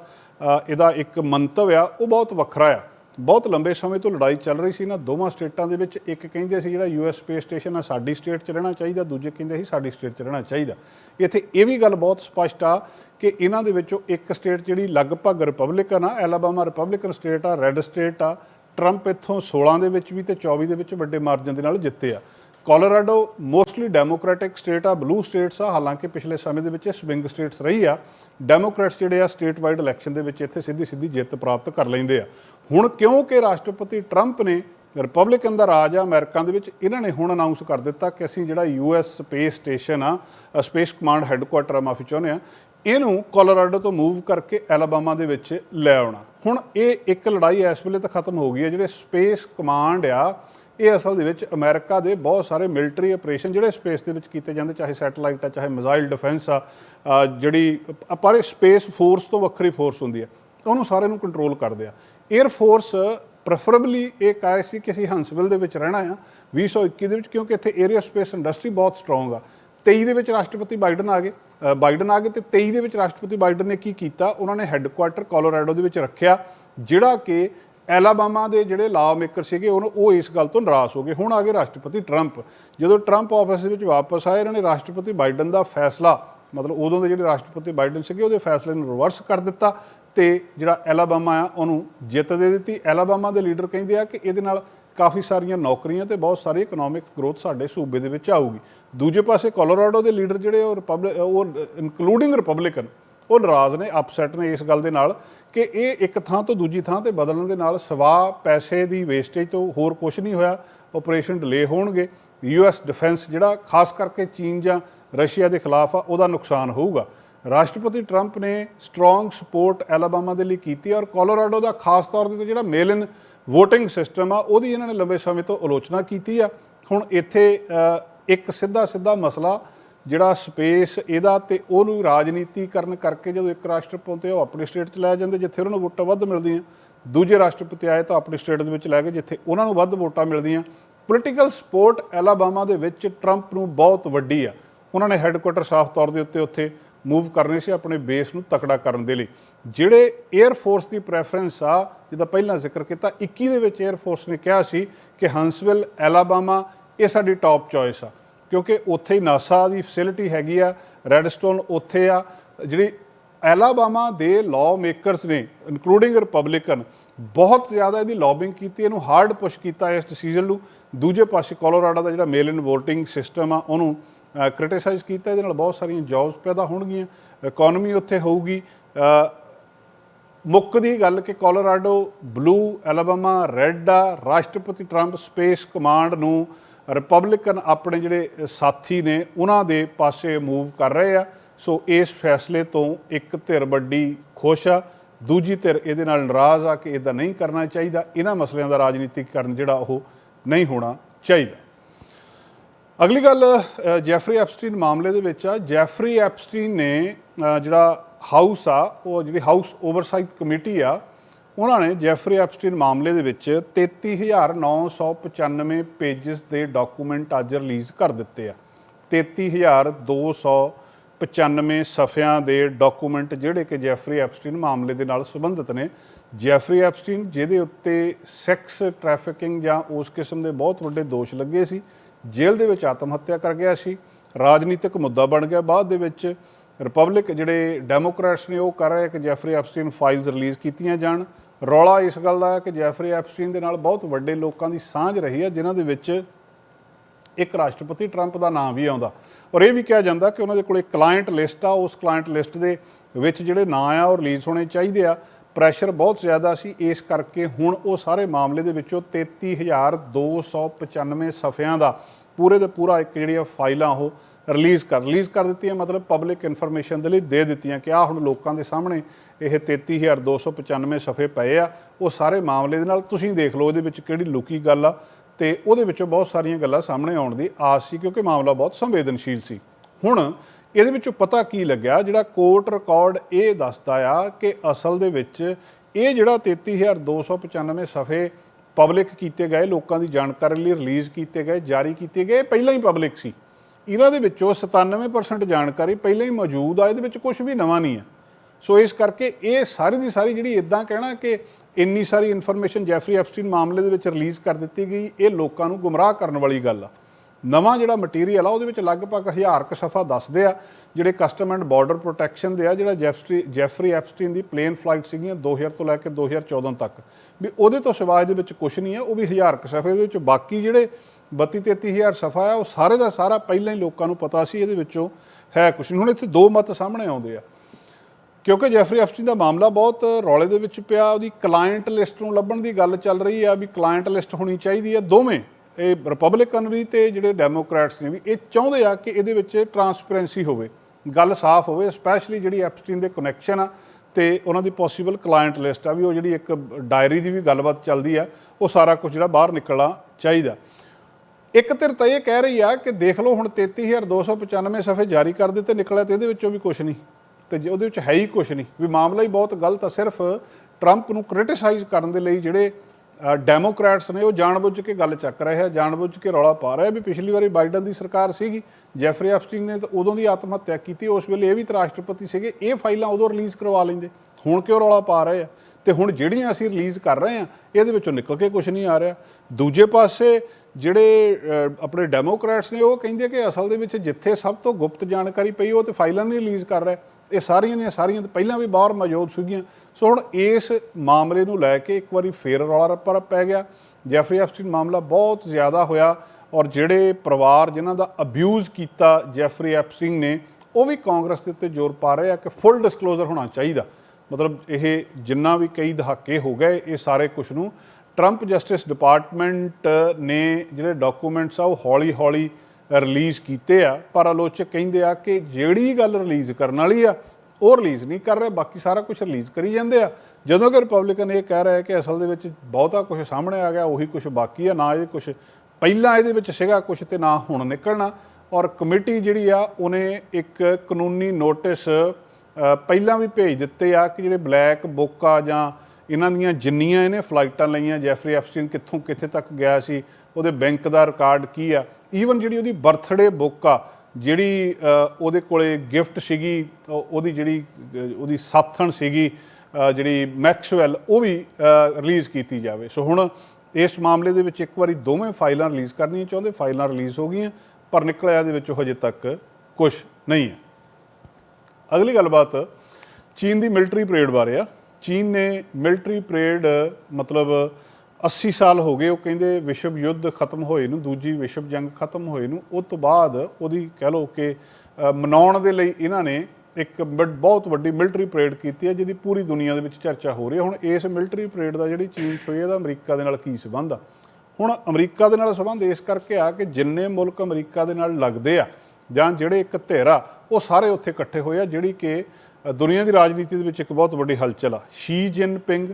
ਇਹਦਾ ਇੱਕ ਮੰਤਵ ਆ, ਉਹ ਬਹੁਤ ਵੱਖਰਾ ਆ। ਬਹੁਤ ਲੰਬੇ ਸਮੇਂ ਤੋਂ ਲੜਾਈ ਚੱਲ ਰਹੀ ਸੀ ਨਾ, ਦੋਵਾਂ ਸਟੇਟਾਂ ਦੇ ਵਿੱਚ ਇੱਕ ਕਹਿੰਦੇ ਸੀ ਜਿਹੜਾ ਯੂਐਸ ਸਪੇਸ ਸਟੇਸ਼ਨ ਆ, ਸਾਡੀ ਸਟੇਟ 'ਚ ਰਹਿਣਾ ਚਾਹੀਦਾ, ਦੂਜੇ ਕਹਿੰਦੇ ਸੀ ਸਾਡੀ ਸਟੇਟ 'ਚ ਰਹਿਣਾ ਚਾਹੀਦਾ। ਇੱਥੇ ਇਹ ਵੀ ਗੱਲ ਬਹੁਤ ਸਪਸ਼ਟ ਆ ਕਿ ਇਹਨਾਂ ਦੇ ਵਿੱਚੋਂ ਇੱਕ ਸਟੇਟ ਜਿਹੜੀ ਲਗਭਗ ਰਿਪਬਲਿਕਨ ਆ ਐਲਾਬਾਮਾ ਰਿਪਬਲਿਕਨ ਸਟੇਟ ਆ, ਰੈੱਡ ਸਟੇਟ ਆ, ਟਰੰਪ ਇੱਥੋਂ 16 ਦੇ ਵਿੱਚ ਵੀ ਤੇ 24 ਦੇ ਵਿੱਚ ਵੱਡੇ ਮਾਰਜਨ ਦੇ ਨਾਲ ਜਿੱਤੇ ਆ। ਕੋਲੋਰਾਡੋ ਮੋਸਟਲੀ ਡੈਮੋਕ੍ਰੈਟਿਕ ਸਟੇਟ ਆ, ਬਲੂ ਸਟੇਟਸ ਆ, ਹਾਲਾਂਕਿ ਪਿਛਲੇ ਸਮੇਂ ਦੇ ਵਿੱਚ ਇਹ ਸਵਿੰਗ ਸਟੇਟਸ ਰਹੀ ਆ। ਡੈਮੋਕ੍ਰੈਟਸ ਜਿਹੜੇ ਆ ਸਟੇਟ ਵਾਈਡ ਇਲੈਕਸ਼ਨ ਦੇ ਵਿੱਚ ਇੱਥੇ ਸਿੱਧੀ ਸਿੱਧੀ ਜਿੱਤ ਪ੍ਰਾਪਤ ਕਰ ਲੈਂਦੇ ਆ। ਹੁਣ ਕਿਉਂਕਿ ਰਾਸ਼ਟਰਪਤੀ ਟਰੰਪ ਨੇ ਰਿਪਬਲਿਕਨ ਦਾ ਰਾਜ ਆ ਅਮਰੀਕਾ ਦੇ ਵਿੱਚ, ਇਹਨਾਂ ਨੇ ਹੁਣ ਅਨਾਉਂਸ ਕਰ ਦਿੱਤਾ ਕਿ ਅਸੀਂ ਜਿਹੜਾ ਯੂਐਸ ਸਪੇਸ ਸਟੇਸ਼ਨ ਆ ਸਪੇਸ ਕਮਾਂਡ ਹੈੱਡਕੁਆਟਰ ਆ, ਮਾਫੀ ਚਾਹੁੰਦੇ ਆ, ਇਹਨੂੰ ਕੋਲੋਰਾਡੋ ਤੋਂ ਮੂਵ ਕਰਕੇ ਐਲਬਾਮਾ ਦੇ ਵਿੱਚ ਲੈ ਆਉਣਾ। ਹੁਣ ਇਹ ਇੱਕ ਲੜਾਈ ਇਸ ਵੇਲੇ ਤਾਂ ਖਤਮ ਹੋ ਗਈ ਹੈ ਜਿਹੜੇ ਸਪੇਸ ਕਮਾਂਡ ਆ ਇਹ ਅਸਲ ਦੇ ਵਿੱਚ ਅਮਰੀਕਾ ਦੇ ਬਹੁਤ ਸਾਰੇ ਮਿਲਟਰੀ ਆਪਰੇਸ਼ਨ ਜਿਹੜੇ ਸਪੇਸ ਦੇ ਵਿੱਚ ਕੀਤੇ ਜਾਂਦੇ, ਚਾਹੇ ਸੈਟੇਲਾਈਟ ਆ, ਚਾਹੇ ਮਿਜ਼ਾਈਲ ਡਿਫੈਂਸ ਆ ਜਿਹੜੀ ਪਰ ਇਹ ਸਪੇਸ ਫੋਰਸ ਤੋਂ ਵੱਖਰੀ ਫੋਰਸ ਹੁੰਦੀ ਹੈ ਉਹਨੂੰ ਸਾਰੇ ਨੂੰ ਕੰਟਰੋਲ ਕਰਦੇ ਆ। 에ਅਰ ਫੋਰਸ ਪ੍ਰੈਫਰੇਬਲੀ ਇਹ ਕਹੇ ਸੀ ਕਿ ਅਸੀਂ ਹੰਸਵਿਲ ਦੇ ਵਿੱਚ ਰਹਿਣਾ ਆ 2021 ਦੇ ਵਿੱਚ, ਕਿਉਂਕਿ ਇੱਥੇ ਏਰੀਆ ਸਪੇਸ ਇੰਡਸਟਰੀ ਬਹੁਤ ਸਟਰੋਂਗ ਆ। 23 ਦੇ ਵਿੱਚ ਰਾਸ਼ਟਰਪਤੀ ਬਾਈਡਨ ਆ ਗਏ ਬਾਈਡਨ ਆ ਗਏ ਤੇ 23 ਦੇ ਵਿੱਚ ਰਾਸ਼ਟਰਪਤੀ ਬਾਈਡਨ ਨੇ ਕੀ ਕੀਤਾ? ਉਹਨਾਂ ਨੇ ਹੈੱਡਕੁਆਟਰ ਕੋਲੋਰਾਡੋ ਦੇ ਵਿੱਚ ਰੱਖਿਆ, ਜਿਹੜਾ ਕਿ ਐਲਾਬਾਮਾ ਦੇ ਜਿਹੜੇ ਲਾਅ ਮੇਕਰ ਸੀਗੇ, ਉਹਨੂੰ ਉਹ ਇਸ ਗੱਲ ਤੋਂ ਨਾਰਾਜ਼ ਹੋ ਗਏ। ਹੁਣ ਆ ਗਏ ਰਾਸ਼ਟਰਪਤੀ ਟਰੰਪ। ਜਦੋਂ ਟਰੰਪ ਆਫਿਸ ਵਿੱਚ ਵਾਪਸ ਆਏ, ਇਹਨਾਂ ਨੇ ਰਾਸ਼ਟਰਪਤੀ ਬਾਈਡਨ ਦਾ ਫੈਸਲਾ, ਮਤਲਬ ਉਦੋਂ ਦੇ ਜਿਹੜੇ ਰਾਸ਼ਟਰਪਤੀ ਬਾਈਡਨ ਸੀਗੇ, ਉਹਦੇ ਫੈਸਲੇ ਨੂੰ ਰਿਵਰਸ ਕਰ ਦਿੱਤਾ ਤੇ ਜਿਹੜਾ ਐਲਾਬਾਮਾ ਆ, ਉਹਨੂੰ ਜਿੱਤ ਦੇ ਦਿੱਤੀ। ਐਲਾਬਾਮਾ ਦੇ ਲੀਡਰ ਕਹਿੰਦੇ ਆ ਕਿ ਇਹਦੇ ਨਾਲ ਕਾਫੀ ਸਾਰੀਆਂ ਨੌਕਰੀਆਂ ਤੇ ਬਹੁਤ ਸਾਰੀ ਇਕਨੋਮਿਕ ਗਰੋਥ ਸਾਡੇ ਸੂਬੇ ਦੇ ਵਿੱਚ ਆਊਗੀ। ਦੂਜੇ ਪਾਸੇ ਕੋਲੋਰਾਡੋ ਦੇ ਲੀਡਰ ਜਿਹੜੇ ਉਹ ਰਿਪਬਲਿਕ ਉਹ ਇਨਕਲੂਡਿੰਗ ਰਿਪਬਲਿਕਨ ਉਹ ਨਾਰਾਜ਼ ਨੇ ਅਪਸੈਟ ਨੇ ਇਸ ਗੱਲ ਦੇ ਨਾਲ ਕਿ ਇਹ ਇੱਕ ਥਾਂ ਤੋਂ ਦੂਜੀ ਥਾਂ ਤੇ ਬਦਲਣ ਦੇ ਨਾਲ ਸਵਾ ਪੈਸੇ ਦੀ ਵੇਸਟੇਜ ਤੋਂ ਹੋਰ ਕੁਝ ਨਹੀਂ ਹੋਇਆ ਆਪਰੇਸ਼ਨ ਡਿਲੇ ਹੋਣਗੇ। ਯੂਐਸ ਡਿਫੈਂਸ ਜਿਹੜਾ ਖਾਸ ਕਰਕੇ ਚੀਨ ਜਾਂ ਰਸ਼ੀਆ ਦੇ ਖਿਲਾਫ ਆ, ਉਹਦਾ ਨੁਕਸਾਨ ਹੋਊਗਾ। ਰਾਸ਼ਟਰਪਤੀ ਟਰੰਪ ਨੇ ਸਟਰੋਂਗ ਸਪੋਰਟ ਐਲਾਬਾਮਾ ਦੇ ਲਈ ਕੀਤੀ ਔਰ ਕੋਲੋਰਾਡੋ ਦਾ ਖਾਸ ਤੌਰ ਤੇ ਜਿਹੜਾ ਮੇਲ ਇਨ VOTING ਸਿਸਟਮ ਆ, ਉਹਦੀ ਇਹਨਾਂ ਨੇ ਲੰਬੇ ਸਮੇਂ ਤੋਂ ਆਲੋਚਨਾ ਕੀਤੀ ਆ। ਹੁਣ ਇੱਥੇ ਇੱਕ ਸਿੱਧਾ ਸਿੱਧਾ ਮਸਲਾ ਜਿਹੜਾ ਸਪੇਸ ਇਹਦਾ ਤੇ ਉਹਨੂੰ ਰਾਜਨੀਤੀਕਰਨ ਕਰਕੇ ਜਦੋਂ ਇੱਕ ਰਾਸ਼ਟਰਪਤੀ ਉਹ ਆਪਣੀ ਸਟੇਟ 'ਚ ਲੈ ਜਾਂਦੇ, ਜਿੱਥੇ ਉਹਨਾਂ ਨੂੰ ਵੋਟਾਂ ਵੱਧ ਮਿਲਦੀਆਂ। ਦੂਜੇ ਰਾਸ਼ਟਰਪਤੀ ਆਏ ਤਾਂ ਆਪਣੀ ਸਟੇਟ ਦੇ ਵਿੱਚ ਲੈ ਗਏ, ਜਿੱਥੇ ਉਹਨਾਂ ਨੂੰ ਵੱਧ ਵੋਟਾਂ ਮਿਲਦੀਆਂ। ਪੋਲੀਟੀਕਲ ਸਪੋਰਟ ਐਲਾਬਾਮਾ ਦੇ ਵਿੱਚ ਟਰੰਪ ਨੂੰ ਬਹੁਤ ਵੱਡੀ ਆ। ਉਹਨਾਂ ਨੇ ਹੈੱਡਕੁਆਟਰ ਸਾਫ਼ ਤੌਰ ਦੇ ਉੱਤੇ ਉੱਥੇ ਮੂਵ ਕਰਨੇ ਸੀ ਆਪਣੇ ਬੇਸ ਨੂੰ ਤਕੜਾ ਕਰਨ ਦੇ ਲਈ। ਜਿਹੜੇ 에ਅਰ ਫੋਰਸ ਦੀ ਪ੍ਰੈਫਰੈਂਸ ਆ, ਜਿਹਦਾ ਪਹਿਲਾਂ ਜ਼ਿਕਰ ਕੀਤਾ 21 ਦੇ ਵਿੱਚ 에ਅਰ ਫੋਰਸ ਨੇ ਕਿਹਾ ਸੀ ਕਿ ਹੰਸਵਿਲ ਐਲਾਬਾਮਾ ਇਹ ਸਾਡੀ ਟੌਪ ਚੋਇਸ ਆ। ਕਿਉਂਕਿ ਉੱਥੇ ਹੀ ਨਾਸਾ ਦੀ ਫੈਸਿਲਿਟੀ ਹੈਗੀ ਆ ਰੈਡਸਟੋਨ ਉੱਥੇ ਆ, ਜਿਹੜੀ ਐਲਾਬਾਮਾ ਦੇ ਲਾਅ ਮੇਕਰਸ ਨੇ ਇਨਕਲੂਡਿੰਗ ਰਿਪਬਲਿਕਨ ਬਹੁਤ ਜ਼ਿਆਦਾ ਇਹਦੀ ਲੌਬਿੰਗ ਕੀਤੀ, ਇਹਨੂੰ ਹਾਰਡ ਪੁਸ਼ ਕੀਤਾ ਇਸ ਡਿਸੀਜਨ ਨੂੰ। ਦੂਜੇ ਪਾਸੇ ਕੋਲੋਰਾਡਾ ਦਾ ਜਿਹੜਾ ਮੇਲ ਇਨ ਵੋਟਿੰਗ ਸਿਸਟਮ ਆ, ਉਹਨੂੰ ਕ੍ਰਿਟਿਸਾਈਜ਼ ਕੀਤਾ, ਇਹਦੇ ਨਾਲ ਬਹੁਤ ਸਾਰੀਆਂ ਜੌਬਸ ਪੈਦਾ ਹੋਣਗੀਆਂ ਇਕਨੋਮੀ ਉੱਥੇ ਹੋਊਗੀ। ਮੁੱਕ ਦੀ ਗੱਲ ਕਿ ਕੋਲੋਰਾਡੋ ਬਲੂ ਐਲਬਾਮਾ ਰੈੱਡ ਆ, ਰਾਸ਼ਟਰਪਤੀ ਟਰੰਪ ਸਪੇਸ ਕਮਾਂਡ ਨੂੰ ਰਿਪਬਲਿਕਨ ਆਪਣੇ ਜਿਹੜੇ ਸਾਥੀ ਨੇ, ਉਹਨਾਂ ਦੇ ਪਾਸੇ ਮੂਵ ਕਰ ਰਹੇ ਆ। ਸੋ ਇਸ ਫੈਸਲੇ ਤੋਂ ਇੱਕ ਧਿਰ ਵੱਡੀ ਖੁਸ਼ ਆ, ਦੂਜੀ ਧਿਰ ਇਹਦੇ ਨਾਲ ਨਾਰਾਜ਼ ਆ ਕਿ ਇਦਾਂ ਨਹੀਂ ਕਰਨਾ ਚਾਹੀਦਾ। ਇਹਨਾਂ ਮਸਲਿਆਂ ਦਾ ਰਾਜਨੀਤੀਕਰਨ ਜਿਹੜਾ ਉਹ ਨਹੀਂ ਹੋਣਾ ਚਾਹੀਦਾ। ਅਗਲੀ ਗੱਲ ਜੈਫਰੀ ਐਪਸਟੀਨ ਮਾਮਲੇ ਦੇ ਵਿੱਚ ਆ। ਜੈਫਰੀ ਐਪਸਟੀਨ ਨੇ ਜਿਹੜਾ ਹਾਊਸ ਆ, ਉਹ ਜਿਹੜੀ ਹਾਊਸ ਓਵਰਸਾਈਟ ਕਮੇਟੀ ਆ ਉਹਨਾਂ ਨੇ ਜੈਫਰੀ ਐਪਸਟੀਨ ਮਾਮਲੇ ਦੇ ਵਿੱਚ 33995 ਪੇजेस ਦੇ ਡਾਕੂਮੈਂਟ ਅੱਜ ਰਿਲੀਜ਼ ਕਰ ਦਿੱਤੇ ਆ। 33295 ਸਫ਼ਿਆਂ ਦੇ ਡਾਕੂਮੈਂਟ ਜਿਹੜੇ ਕਿ ਜੈਫਰੀ ਐਪਸਟੀਨ ਮਾਮਲੇ ਦੇ ਨਾਲ ਸੰਬੰਧਿਤ ਨੇ। ਜੈਫਰੀ ਐਪਸਟੀਨ ਜਿਹਦੇ ਉੱਤੇ ਸੈਕਸ ਟ੍ਰੈਫਿਕਿੰਗ ਜਾਂ ਉਸ ਕਿਸਮ ਦੇ ਬਹੁਤ ਵੱਡੇ ਦੋਸ਼ ਲੱਗੇ ਸੀ, ਜੇਲ੍ਹ ਦੇ ਵਿੱਚ ਆਤਮ ਹੱਤਿਆ ਕਰ ਗਿਆ ਸੀ, ਰਾਜਨੀਤਿਕ ਮੁੱਦਾ ਬਣ ਗਿਆ। ਬਾਅਦ ਦੇ ਵਿੱਚ ਰਿਪਬਲਿਕ ਜਿਹੜੇ ਡੈਮੋਕ੍ਰੈਟਸ ਨੇ ਉਹ ਕਰ ਰਹੇ ਕਿ ਜੈਫਰੀ ਐਪਸਟੀਨ ਫਾਈਲਸ ਰਿਲੀਜ਼ ਕੀਤੀਆਂ ਜਾਣ। ਰੌਲਾ ਇਸ ਗੱਲ ਦਾ ਹੈ ਕਿ ਜੈਫਰੀ ਐਪਸਟੀਨ ਦੇ ਨਾਲ ਬਹੁਤ ਵੱਡੇ ਲੋਕਾਂ ਦੀ ਸਾਂਝ ਰਹੀ ਹੈ, ਜਿਨ੍ਹਾਂ ਦੇ ਵਿੱਚ ਇੱਕ ਰਾਸ਼ਟਰਪਤੀ ਟਰੰਪ ਦਾ ਨਾਮ ਵੀ ਆਉਂਦਾ। ਔਰ ਇਹ ਵੀ ਕਿਹਾ ਜਾਂਦਾ ਕਿ ਉਹਨਾਂ ਦੇ ਕੋਲ ਇੱਕ ਕਲਾਇੰਟ ਲਿਸਟ ਆ, ਉਸ ਕਲਾਇੰਟ ਲਿਸਟ ਦੇ ਵਿੱਚ ਜਿਹੜੇ ਨਾਂ ਆ, ਉਹ ਰਿਲੀਜ਼ ਹੋਣੇ ਚਾਹੀਦੇ ਆ। ਪ੍ਰੈਸ਼ਰ ਬਹੁਤ ਜ਼ਿਆਦਾ ਸੀ, ਇਸ ਕਰਕੇ ਹੁਣ ਉਹ ਸਾਰੇ ਮਾਮਲੇ ਦੇ ਵਿੱਚੋਂ 33295 ਸਫ਼ਿਆਂ ਦਾ ਪੂਰੇ ਦੇ ਪੂਰਾ ਇੱਕ ਜਿਹੜੀ ਆ ਫਾਈਲਾਂ ਉਹ ਰਿਲੀਜ਼ ਕਰ ਰਿਲੀਜ਼ ਕਰ ਦਿੱਤੀਆਂ ਮਤਲਬ ਪਬਲਿਕ ਇਨਫੋਰਮੇਸ਼ਨ ਦੇ ਲਈ ਦੇ ਦਿੱਤੀਆਂ ਕਿ ਆ ਹੁਣ ਲੋਕਾਂ ਦੇ ਸਾਹਮਣੇ ਇਹ 33295 ਸਫ਼ੇ ਪਏ ਆ, ਉਹ ਸਾਰੇ ਮਾਮਲੇ ਦੇ ਨਾਲ ਤੁਸੀਂ ਦੇਖ ਲਓ ਉਹਦੇ ਵਿੱਚ ਕਿਹੜੀ ਲੁਕੀ ਗੱਲ ਆ ਤੇ ਉਹਦੇ ਵਿੱਚੋਂ ਬਹੁਤ ਸਾਰੀਆਂ ਗੱਲਾਂ ਸਾਹਮਣੇ ਆਉਣ ਦੀ ਆਸ ਸੀ ਕਿਉਂਕਿ ਮਾਮਲਾ ਬਹੁਤ ਸੰਵੇਦਨਸ਼ੀਲ ਸੀ। ਹੁਣ ਇਹਦੇ ਵਿੱਚੋਂ ਪਤਾ ਕੀ ਲੱਗਿਆ, ਜਿਹੜਾ ਕੋਰਟ ਰਿਕਾਰਡ ਇਹ ਦੱਸਦਾ ਆ ਕਿ ਅਸਲ ਦੇ ਵਿੱਚ ਇਹ ਜਿਹੜਾ 33295 ਸਫ਼ੇ ਪਬਲਿਕ ਕੀਤੇ ਗਏ, ਲੋਕਾਂ ਦੀ ਜਾਣਕਾਰੀ ਲਈ ਰਿਲੀਜ਼ ਕੀਤੇ ਗਏ, ਜਾਰੀ ਕੀਤੇ ਗਏ ਪਹਿਲਾਂ ਹੀ ਪਬਲਿਕ ਸੀ। ਇਹਨਾਂ ਦੇ ਵਿੱਚੋਂ 97% ਜਾਣਕਾਰੀ ਪਹਿਲਾਂ ਹੀ ਮੌਜੂਦ ਆ, ਇਹਦੇ ਵਿੱਚ ਕੁਝ ਵੀ ਨਵਾਂ ਨਹੀਂ ਆ। ਸੋ ਇਸ ਕਰਕੇ ਇਹ ਸਾਰੀ ਦੀ ਸਾਰੀ ਜਿਹੜੀ ਇਦਾਂ ਕਹਿਣਾ ਕਿ ਇੰਨੀ ਸਾਰੀ ਇਨਫੋਰਮੇਸ਼ਨ ਜੈਫਰੀ ਐਪਸਟੀਨ ਮਾਮਲੇ ਦੇ ਵਿੱਚ ਰਿਲੀਜ਼ ਕਰ ਦਿੱਤੀ ਗਈ, ਇਹ ਲੋਕਾਂ ਨੂੰ ਗੁੰਮਰਾਹ ਕਰਨ ਵਾਲੀ ਗੱਲ ਆ। ਨਵਾਂ ਜਿਹੜਾ ਮਟੀਰੀਅਲ ਆ, ਉਹਦੇ ਵਿੱਚ ਲਗਭਗ 1000 ਕ ਸਫਾ ਦੱਸਦੇ ਆ, ਜਿਹੜੇ ਕਸਟਮ ਐਂਡ ਬਾਰਡਰ ਪ੍ਰੋਟੈਕਸ਼ਨ ਦੇ ਆ, ਜਿਹੜਾ ਜੈਫਰੀ ਜੈਫਰੀ ਐਪਸਟੀਨ ਦੀ ਪਲੇਨ ਫਲਾਈਟ ਸੀਗੀਆਂ 2000 ਤੋਂ ਲੈ ਕੇ 2014 ਤੱਕ। ਵੀ ਉਹਦੇ ਤੋਂ ਸਿਵਾਏ ਦੇ ਵਿੱਚ ਕੁਝ ਨਹੀਂ ਆ, ਉਹ ਵੀ 1000 ਕ ਸਫੇ ਦੇ ਵਿੱਚ। ਬਾਕੀ ਜਿਹੜੇ 32 33000 ਸਫਾ ਆ, ਉਹ ਸਾਰੇ ਦਾ ਸਾਰਾ ਪਹਿਲਾਂ ਹੀ ਲੋਕਾਂ ਨੂੰ ਪਤਾ ਸੀ, ਇਹਦੇ ਵਿੱਚੋਂ ਹੈ ਕੁਝ ਨਹੀਂ। ਹੁਣ ਇੱਥੇ ਦੋ ਮਤ ਸਾਹਮਣੇ ਆਉਂਦੇ ਆ। ਕਿਉਂਕਿ ਜੈਫਰੀ ਐਪਸਟੀਨ ਦਾ ਮਾਮਲਾ ਬਹੁਤ ਰੌਲੇ ਦੇ ਵਿੱਚ ਪਿਆ, ਉਹਦੀ ਕਲਾਇੰਟ ਲਿਸਟ ਨੂੰ ਲੱਭਣ ਦੀ ਗੱਲ ਚੱਲ ਰਹੀ ਆ ਵੀ ਕਲਾਇੰਟ ਲਿਸਟ ਹੋਣੀ ਚਾਹੀਦੀ ਆ। ਦੋਵੇਂ, ਇਹ ਰਿਪਬਲਿਕਨ ਵੀ ਤੇ ਜਿਹੜੇ ਡੈਮੋਕ੍ਰੈਟਸ ਨੇ ਵੀ, ਇਹ ਚਾਹੁੰਦੇ ਆ ਕਿ ਇਹਦੇ ਵਿੱਚ ਟਰਾਂਸਪੇਰੈਂਸੀ ਹੋਵੇ, ਗੱਲ ਸਾਫ਼ ਹੋਵੇ ਸਪੈਸ਼ਲੀ ਜਿਹੜੀ ਐਪਸਟੀਨ ਦੇ ਕਨੈਕਸ਼ਨ ਆ ਤੇ ਉਹਨਾਂ ਦੀ ਪੋਸੀਬਲ ਕਲਾਇੰਟ ਲਿਸਟ ਆ ਵੀ ਉਹ ਜਿਹੜੀ ਇੱਕ ਡਾਇਰੀ ਦੀ ਵੀ ਗੱਲਬਾਤ ਚੱਲਦੀ ਆ, ਉਹ ਸਾਰਾ ਕੁਝ ਜਿਹੜਾ ਬਾਹਰ ਨਿਕਲਣਾ ਚਾਹੀਦਾ। ਇੱਕ ਧਿਰ ਤਾਂ ਇਹ ਕਹਿ ਰਹੀ ਆ ਕਿ ਦੇਖ ਲਓ ਹੁਣ 33295 ਸਫ਼ੇ ਜਾਰੀ ਕਰ ਦਿੱਤੇ, ਨਿਕਲਿਆ ਤੇ ਇਹਦੇ ਵਿੱਚੋਂ ਵੀ ਕੁਝ ਨਹੀਂ। ਤੇ ਜੇ ਉਹਦੇ ਵਿੱਚ ਹੈ ਹੀ ਕੁਝ ਨਹੀਂ। ਵੀ ਮਾਮਲਾ ਹੀ ਬਹੁਤ ਗਲਤ ਆ, ਸਿਰਫ ਟਰੰਪ ਨੂੰ ਕ੍ਰਿਟਿਸਾਈਜ਼ ਕਰਨ ਦੇ ਲਈ ਜਿਹੜੇ ਡੈਮੋਕ੍ਰੈਟਸ ਨੇ ਉਹ ਜਾਣਬੁੱਝ ਕੇ ਗੱਲ ਚੱਕ ਰਹੇ ਆ, ਜਾਣਬੁੱਝ ਕੇ ਰੌਲਾ ਪਾ ਰਹੇ ਆ ਵੀ ਪਿਛਲੀ ਵਾਰੀ ਬਾਈਡਨ ਦੀ ਸਰਕਾਰ ਸੀਗੀ ਜੈਫਰੀ ਐਪਸਟੀਨ ਨੇ ਤਾਂ ਉਦੋਂ ਦੀ ਆਤਮ ਹੱਤਿਆ ਕੀਤੀ, ਉਸ ਵੇਲੇ ਇਹ ਵੀ ਤਾਂ ਰਾਸ਼ਟਰਪਤੀ ਸੀਗੇ, ਇਹ ਫਾਈਲਾਂ ਉਦੋਂ ਰਿਲੀਜ਼ ਕਰਵਾ ਲੈਂਦੇ। ਹੁਣ ਕਿਉਂ ਰੌਲਾ ਪਾ ਰਹੇ ਆ? ਤੇ ਹੁਣ ਜਿਹੜੀਆਂ ਅਸੀਂ ਰਿਲੀਜ਼ ਕਰ ਰਹੇ ਆ, ਇਹਦੇ ਵਿੱਚੋਂ ਨਿਕਲ ਕੇ ਕੁਝ ਨਹੀਂ ਆ ਰਿਹਾ। ਦੂਜੇ ਪਾਸੇ ਜਿਹੜੇ ਆਪਣੇ ਡੈਮੋਕ੍ਰੈਟਸ ਨੇ, ਉਹ ਕਹਿੰਦੇ ਕਿ ਅਸਲ ਦੇ ਵਿੱਚ ਜਿੱਥੇ ਸਭ ਤੋਂ ਗੁਪਤ ਜਾਣਕਾਰੀ ਪਈ, ਉਹ ਤੇ ਫਾਈਲਾਂ ਨਹੀਂ ਰਿਲੀਜ਼ ਕਰ ਰਿਹਾ। ਇਹ ਸਾਰੀਆਂ ਦੀਆਂ ਸਾਰੀਆਂ ਪਹਿਲਾਂ ਵੀ ਬਾਹਰ ਮੌਜੂਦ ਸੀਗੀਆਂ। ਸੋ ਹੁਣ ਇਸ ਮਾਮਲੇ ਨੂੰ ਲੈ ਕੇ ਇੱਕ ਵਾਰੀ ਫੇਰ ਰੌਲਾ ਰੱਪਾ ਪੈ ਗਿਆ। ਜੈਫਰੀ ਐਪਸਟੀਨ ਮਾਮਲਾ ਬਹੁਤ ਜ਼ਿਆਦਾ ਹੋਇਆ ਔਰ ਜਿਹੜੇ ਪਰਿਵਾਰ ਜਿਨ੍ਹਾਂ ਦਾ ਅਬਿਊਜ਼ ਕੀਤਾ ਜੈਫਰੀ ਐਪਸਟੀਨ ਨੇ, ਉਹ ਵੀ ਕਾਂਗਰਸ ਦੇ ਉੱਤੇ ਜ਼ੋਰ ਪਾ ਰਹੇ ਆ ਕਿ ਫੁੱਲ ਡਿਸਕਲੋਜ਼ਰ ਹੋਣਾ ਚਾਹੀਦਾ। ਮਤਲਬ ਇਹ ਜਿੰਨਾ ਵੀ ਕਈ ਦਹਾਕੇ ਹੋ ਗਏ, ਇਹ ਸਾਰੇ ਕੁਝ ਨੂੰ ਟਰੰਪ ਜਸਟਿਸ ਡਿਪਾਰਟਮੈਂਟ ਨੇ ਜਿਹੜੇ ਡਾਕੂਮੈਂਟਸ ਆ, ਉਹ ਹੌਲੀ ਹੌਲੀ ਰਿਲੀਜ਼ ਕੀਤੇ ਆ। ਪਰ ਆਲੋਚਕ ਕਹਿੰਦੇ ਆ ਕਿ ਜਿਹੜੀ ਗੱਲ ਰਿਲੀਜ਼ ਕਰਨ ਵਾਲੀ ਆ, ਉਹ ਰਿਲੀਜ਼ ਨਹੀਂ ਕਰ ਰਹੇ। ਬਾਕੀ ਸਾਰਾ ਕੁਝ ਰਿਲੀਜ਼ ਕਰੀ ਜਾਂਦੇ ਆ। ਜਦੋਂ ਕਿ ਰਿਪਬਲਿਕਨ ਇਹ ਕਹਿ ਰਿਹਾ ਕਿ ਅਸਲ ਦੇ ਵਿੱਚ ਬਹੁਤਾ ਕੁਝ ਸਾਹਮਣੇ ਆ ਗਿਆ, ਉਹੀ ਕੁਝ ਬਾਕੀ ਆ। ਨਾ ਇਹ ਕੁਝ ਪਹਿਲਾਂ ਇਹਦੇ ਵਿੱਚ ਸੀਗਾ ਕੁਝ ਤੇ ਨਾ ਹੁਣ ਨਿਕਲਣਾ। ਔਰ ਕਮੇਟੀ ਜਿਹੜੀ ਆ, ਉਹਨੇ ਇੱਕ ਕਾਨੂੰਨੀ ਨੋਟਿਸ uh, ਪਹਿਲਾਂ ਵੀ ਭੇਜ ਦਿੱਤੇ ਆ ਕਿ ਜਿਹੜੇ ਬਲੈਕ ਬੁੱਕ ਆ ਜਾਂ ਇਹਨਾਂ ਦੀਆਂ ਜਿੰਨੀਆਂ ਇਹਨੇ ਫਲਾਈਟਾਂ ਲਈਆਂ ਜੈਫਰੀ ਐਪਸਟੀਨ ਕਿੱਥੋਂ ਕਿੱਥੇ ਤੱਕ ਗਿਆ ਸੀ, ਉਹਦੇ ਬੈਂਕ ਦਾ ਰਿਕਾਰਡ ਕੀ ਆ ਈਵਨ ਜਿਹੜੀ ਉਹਦੀ ਬਰਥਡੇ ਬੁੱਕ ਆ, ਜਿਹੜੀ ਉਹਦੇ ਕੋਲੇ ਗਿਫਟ ਸੀਗੀ ਉਹਦੀ ਜਿਹੜੀ ਉਹਦੀ ਸਾਥਣ ਸੀਗੀ ਜਿਹੜੀ ਮੈਕਸਵੈਲ ਉਹ ਵੀ ਰਿਲੀਜ਼ ਕੀਤੀ ਜਾਵੇ। ਸੋ ਹੁਣ ਇਸ ਮਾਮਲੇ ਦੇ ਵਿੱਚ ਇੱਕ ਵਾਰੀ ਦੋਵੇਂ ਫਾਈਲਾਂ ਰਿਲੀਜ਼ ਕਰਨੀਆਂ ਚਾਹੁੰਦੇ, ਫਾਈਲਾਂ ਰਿਲੀਜ਼ ਹੋ ਗਈਆਂ, ਪਰ ਨਿਕਲਿਆ ਦੇ ਵਿੱਚ ਹਜੇ ਤੱਕ ਕੁਝ ਨਹੀਂ ਹੈ। ਅਗਲੀ ਗੱਲਬਾਤ, ਚੀਨ ਦੀ ਮਿਲਟਰੀ ਪਰੇਡ ਬਾਰੇ ਆ। ਚੀਨ ਨੇ ਮਿਲਟਰੀ ਪਰੇਡ ਮਤਲਬ 80 ਸਾਲ ਹੋ ਗਏ, ਉਹ ਕਹਿੰਦੇ ਵਿਸ਼ਵ ਯੁੱਧ ਖਤਮ ਹੋਏ ਨੂੰ, ਦੂਜੀ ਵਿਸ਼ਵ ਜੰਗ ਖਤਮ ਹੋਏ ਨੂੰ ਉਸ ਤੋਂ ਬਾਅਦ ਉਹਦੀ ਕਹਿ ਲਓ ਕਿ ਮਨਾਉਣ ਦੇ ਲਈ ਇਹਨਾਂ ਨੇ ਇੱਕ ਬ- ਬਹੁਤ ਵੱਡੀ ਮਿਲਟਰੀ ਪਰੇਡ ਕੀਤੀ ਹੈ, ਜਿਹਦੀ ਪੂਰੀ ਦੁਨੀਆ ਦੇ ਵਿੱਚ ਚਰਚਾ ਹੋ ਰਹੀ ਹੈ। ਹੁਣ ਇਸ ਮਿਲਟਰੀ ਪਰੇਡ ਦਾ ਜਿਹੜੀ ਚੀਨ 'ਚ ਹੋਈ ਇਹਦਾ ਅਮਰੀਕਾ ਦੇ ਨਾਲ ਕੀ ਸੰਬੰਧ ਆ? ਹੁਣ ਅਮਰੀਕਾ ਦੇ ਨਾਲ ਸੰਬੰਧ ਇਸ ਕਰਕੇ ਆ ਕਿ ਜਿੰਨੇ ਮੁਲਕ ਅਮਰੀਕਾ ਦੇ ਨਾਲ ਲੱਗਦੇ ਆ ਜਾਂ ਜਿਹੜੇ ਇੱਕ ਧਿਰ ਆ, ਉਹ ਸਾਰੇ ਉੱਥੇ ਇਕੱਠੇ ਹੋਏ ਆ, ਜਿਹੜੀ ਕਿ ਦੁਨੀਆ ਦੀ ਰਾਜਨੀਤੀ ਦੇ ਵਿੱਚ ਇੱਕ ਬਹੁਤ ਵੱਡੀ ਹਲਚਲ ਆ। ਸ਼ੀ ਜਿਨਪਿੰਗ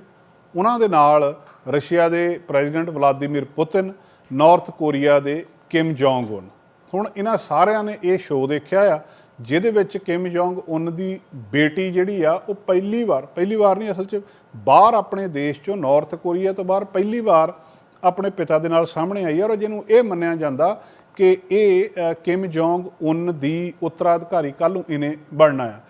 ਉਹਨਾਂ ਦੇ ਨਾਲ ਰਸ਼ੀਆ ਦੇ president Vladimir Putin North Korea ਦੇ ਕਿਮ ਜੋਂਗ ਉਨ ਹੁਣ ਇਹਨਾਂ ਸਾਰਿਆਂ ਨੇ ਇਹ ਸ਼ੋਅ ਦੇਖਿਆ ਆ, ਜਿਹਦੇ ਵਿੱਚ ਕਿਮ ਜੋਂਗ ਉਨ ਦੀ ਬੇਟੀ ਜਿਹੜੀ ਆ, ਉਹ ਪਹਿਲੀ ਵਾਰ ਪਹਿਲੀ ਵਾਰ ਨਹੀਂ, ਅਸਲ 'ਚ ਬਾਹਰ ਆਪਣੇ ਦੇਸ਼ ਚੋਂ ਨਾਰਥ ਕੋਰੀਆ ਤੋਂ ਬਾਹਰ ਪਹਿਲੀ ਵਾਰ ਆਪਣੇ ਪਿਤਾ ਦੇ ਨਾਲ ਸਾਹਮਣੇ ਆਈ ਔਰ ਜਿਹਨੂੰ ਇਹ ਮੰਨਿਆ ਜਾਂਦਾ ਕਿ ਇਹ ਕਿਮ ਜੋਂਗ ਉਨ ਦੀ ਉੱਤਰਾਧਿਕਾਰੀ ਕੱਲ੍ਹ ਨੂੰ ਇਹਨੇ ਬਣਨਾ ਆ।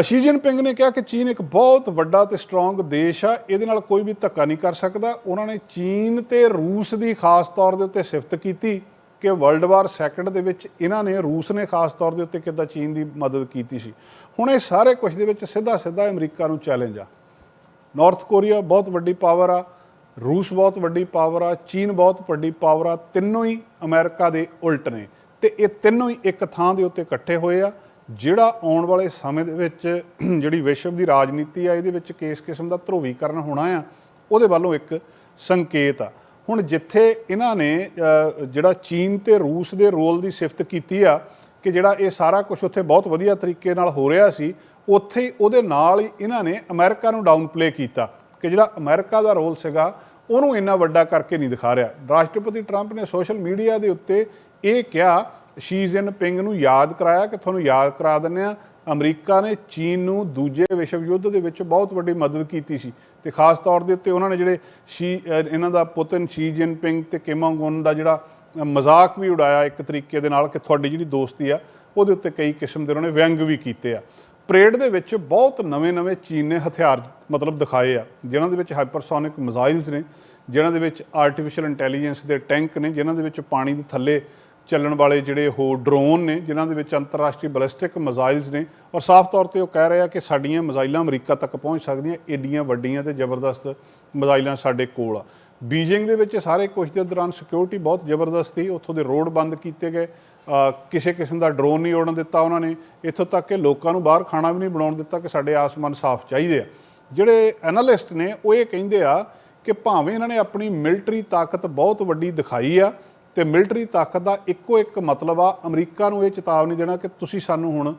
ਸ਼ੀ ਜਿਨਪਿੰਗ ਨੇ ਕਿਹਾ ਕਿ ਚੀਨ ਇੱਕ ਬਹੁਤ ਵੱਡਾ ਤੇ ਸਟਰੋਂਗ ਦੇਸ਼ ਆ, ਇਹਦੇ ਨਾਲ ਕੋਈ ਵੀ ਧੱਕਾ ਨਹੀਂ ਕਰ ਸਕਦਾ। ਉਹਨਾਂ ਨੇ ਚੀਨ ਤੇ ਰੂਸ ਦੀ ਖਾਸ ਤੌਰ ਦੇ ਉੱਤੇ ਸਿਫਤ ਕੀਤੀ ਕਿ ਵਰਲਡ ਵਾਰ ਸੈਕੰਡ ਦੇ ਵਿੱਚ ਇਹਨਾਂ ਨੇ, ਰੂਸ ਨੇ ਖਾਸ ਤੌਰ ਦੇ ਉੱਤੇ ਕਿੱਦਾਂ ਚੀਨ ਦੀ ਮਦਦ ਕੀਤੀ ਸੀ। ਹੁਣ ਇਹ ਸਾਰੇ ਕੁਝ ਦੇ ਵਿੱਚ ਸਿੱਧਾ ਸਿੱਧਾ ਅਮਰੀਕਾ ਨੂੰ ਚੈਲੰਜ ਆ। ਨਾਰਥ ਕੋਰੀਆ ਬਹੁਤ ਵੱਡੀ ਪਾਵਰ ਆ, ਰੂਸ ਬਹੁਤ ਵੱਡੀ ਪਾਵਰ ਆ, ਚੀਨ ਬਹੁਤ ਵੱਡੀ ਪਾਵਰ ਆ, ਤਿੰਨੋਂ ਹੀ ਅਮਰੀਕਾ ਦੇ ਉਲਟ ਨੇ। ਤੇ ਇਹ ਤਿੰਨੋਂ ਹੀ ਇੱਕ ਥਾਂ ਦੇ ਉੱਤੇ ਇਕੱਠੇ ਹੋਏ ਆ। ਜਿਹੜਾ ਆਉਣ ਵਾਲੇ ਸਮੇਂ ਦੇ ਵਿੱਚ ਜਿਹੜੀ ਵਿਸ਼ਵ ਦੀ ਰਾਜਨੀਤੀ ਆ, ਇਹਦੇ ਵਿੱਚ ਕਿਸ ਕਿਸਮ ਦਾ ਧਰੂਵੀਕਰਨ ਹੋਣਾ ਆ, ਉਹਦੇ ਵੱਲੋਂ ਇੱਕ ਸੰਕੇਤ ਆ। ਹੁਣ ਜਿੱਥੇ ਇਹਨਾਂ ਨੇ ਜਿਹੜਾ ਚੀਨ ਤੇ ਰੂਸ ਦੇ ਰੋਲ ਦੀ ਸਿਫਤ ਕੀਤੀ ਆ, ਕਿ ਜਿਹੜਾ ਇਹ ਸਾਰਾ ਕੁਝ ਉੱਥੇ ਬਹੁਤ ਵਧੀਆ ਤਰੀਕੇ ਨਾਲ ਹੋ ਰਿਹਾ ਸੀ, ਉੱਥੇ ਹੀ ਉਹਦੇ ਨਾਲ ਹੀ ਇਹਨਾਂ ਨੇ ਅਮਰੀਕਾ ਨੂੰ ਡਾਊਨ ਪਲੇ ਕੀਤਾ ਕਿ ਜਿਹੜਾ ਅਮਰੀਕਾ ਦਾ ਰੋਲ ਸੀਗਾ, ਉਹਨੂੰ ਇੰਨਾ ਵੱਡਾ ਕਰਕੇ ਨਹੀਂ ਦਿਖਾ ਰਿਹਾ। ਰਾਸ਼ਟਰਪਤੀ ਟਰੰਪ ਨੇ ਸੋਸ਼ਲ ਮੀਡੀਆ ਦੇ ਉੱਤੇ ਇਹ ਕਿਹਾ ਸ਼ੀ ਜ਼ਿਨ ਪਿੰਗ ਨੂੰ ਯਾਦ ਕਰਾਇਆ ਕਿ ਤੁਹਾਨੂੰ ਯਾਦ ਕਰਾ ਦਿੰਦੇ ਆ ਅਮਰੀਕਾ ਨੇ ਚੀਨ ਨੂੰ ਦੂਜੇ ਵਿਸ਼ਵ ਯੁੱਧ ਦੇ ਵਿੱਚ ਬਹੁਤ ਵੱਡੀ ਮਦਦ ਕੀਤੀ ਸੀ ਤੇ ਖਾਸ ਤੌਰ ਦੇ ਉੱਤੇ ਉਹਨਾਂ ਨੇ ਜਿਹੜੇ ਸ਼ੀ ਇਹਨਾਂ ਦਾ ਪੁਤਨ ਸ਼ੀ ਜਿਨਪਿੰਗ ਤੇ ਕਿਮ ਜੋਂਗ ਦਾ ਜਿਹੜਾ ਮਜ਼ਾਕ ਵੀ ਉਡਾਇਆ ਇੱਕ ਤਰੀਕੇ ਦੇ ਨਾਲ ਕਿ ਤੁਹਾਡੀ ਜਿਹੜੀ ਦੋਸਤੀ ਆ, ਉਹਦੇ ਉੱਤੇ ਕਈ ਕਿਸਮ ਦੇ ਉਹਨਾਂ ਨੇ ਵਿਅੰਗ ਵੀ ਕੀਤੇ ਆ। ਪਰੇਡ ਦੇ ਵਿੱਚ ਬਹੁਤ ਨਵੇਂ-ਨਵੇਂ ਚੀਨ ਨੇ ਹਥਿਆਰ ਮਤਲਬ ਦਿਖਾਏ ਆ, ਜਿਨ੍ਹਾਂ ਦੇ ਵਿੱਚ ਹਾਈਪਰਸੋਨਿਕ ਮਿਜ਼ਾਈਲਸ ਨੇ, ਜਿਨ੍ਹਾਂ ਦੇ ਵਿੱਚ ਆਰਟੀਫੀਸ਼ੀਅਲ ਇੰਟੈਲੀਜੈਂਸ ਦੇ ਟੈਂਕ ਨੇ, ਜਿਨ੍ਹਾਂ ਦੇ ਵਿੱਚ ਪਾਣੀ ਦੇ ਥੱਲੇ ਚੱਲਣ ਵਾਲੇ ਜਿਹੜੇ ਉਹ ਡਰੋਨ ਨੇ, ਜਿਨ੍ਹਾਂ ਦੇ ਵਿੱਚ ਅੰਤਰਰਾਸ਼ਟਰੀ ਬੈਲਿਸਟਿਕ ਮਿਜ਼ਾਈਲਸ ਨੇ, ਔਰ ਸਾਫ਼ ਤੌਰ ਤੇ ਉਹ ਕਹਿ ਰਹੇ ਆ ਕਿ ਸਾਡੀਆਂ ਮਿਜ਼ਾਈਲਾਂ ਅਮਰੀਕਾ ਤੱਕ ਪਹੁੰਚ ਸਕਦੀਆਂ, ਏਡੀਆਂ ਵੱਡੀਆਂ ਤੇ ਜ਼ਬਰਦਸਤ ਮਿਜ਼ਾਈਲਾਂ ਸਾਡੇ ਕੋਲ ਆ। ਬੀਜਿੰਗ ਦੇ ਵਿੱਚ ਸਾਰੇ ਕੁਝ ਦੇ ਦੌਰਾਨ ਸਿਕਿਉਰਿਟੀ ਬਹੁਤ ਜ਼ਬਰਦਸਤ ਸੀ, ਉੱਥੋਂ ਦੇ ਰੋਡ ਬੰਦ ਕੀਤੇ ਗਏ ਕਿਸੇ ਕਿਸਮ ਦਾ ਡਰੋਨ ਨਹੀਂ ਉਡਣ ਦਿੱਤਾ ਉਹਨਾਂ ਨੇ, ਇੱਥੋਂ ਤੱਕ ਕਿ ਲੋਕਾਂ ਨੂੰ ਬਾਹਰ ਖਾਣਾ ਵੀ ਨਹੀਂ ਬਣਾਉਣ ਦਿੱਤਾ ਕਿ ਸਾਡੇ ਆਸਮਾਨ ਸਾਫ਼ ਚਾਹੀਦੇ ਆ। ਜਿਹੜੇ ਐਨਾਲਿਸਟ ਨੇ, ਉਹ ਇਹ ਕਹਿੰਦੇ ਆ ਕਿ ਭਾਵੇਂ ਇਹਨਾਂ ਨੇ ਆਪਣੀ ਮਿਲਟਰੀ ਤਾਕਤ ਬਹੁਤ ਵੱਡੀ ਦਿਖਾਈ ਆ ਤੇ ਮਿਲਟਰੀ ਤਾਕਤ ਦਾ ਇੱਕੋ ਇੱਕ ਮਤਲਬ ਆ, ਅਮਰੀਕਾ ਨੂੰ ਇਹ ਚੇਤਾਵਨੀ ਦੇਣਾ ਕਿ ਤੁਸੀਂ ਸਾਨੂੰ ਹੁਣ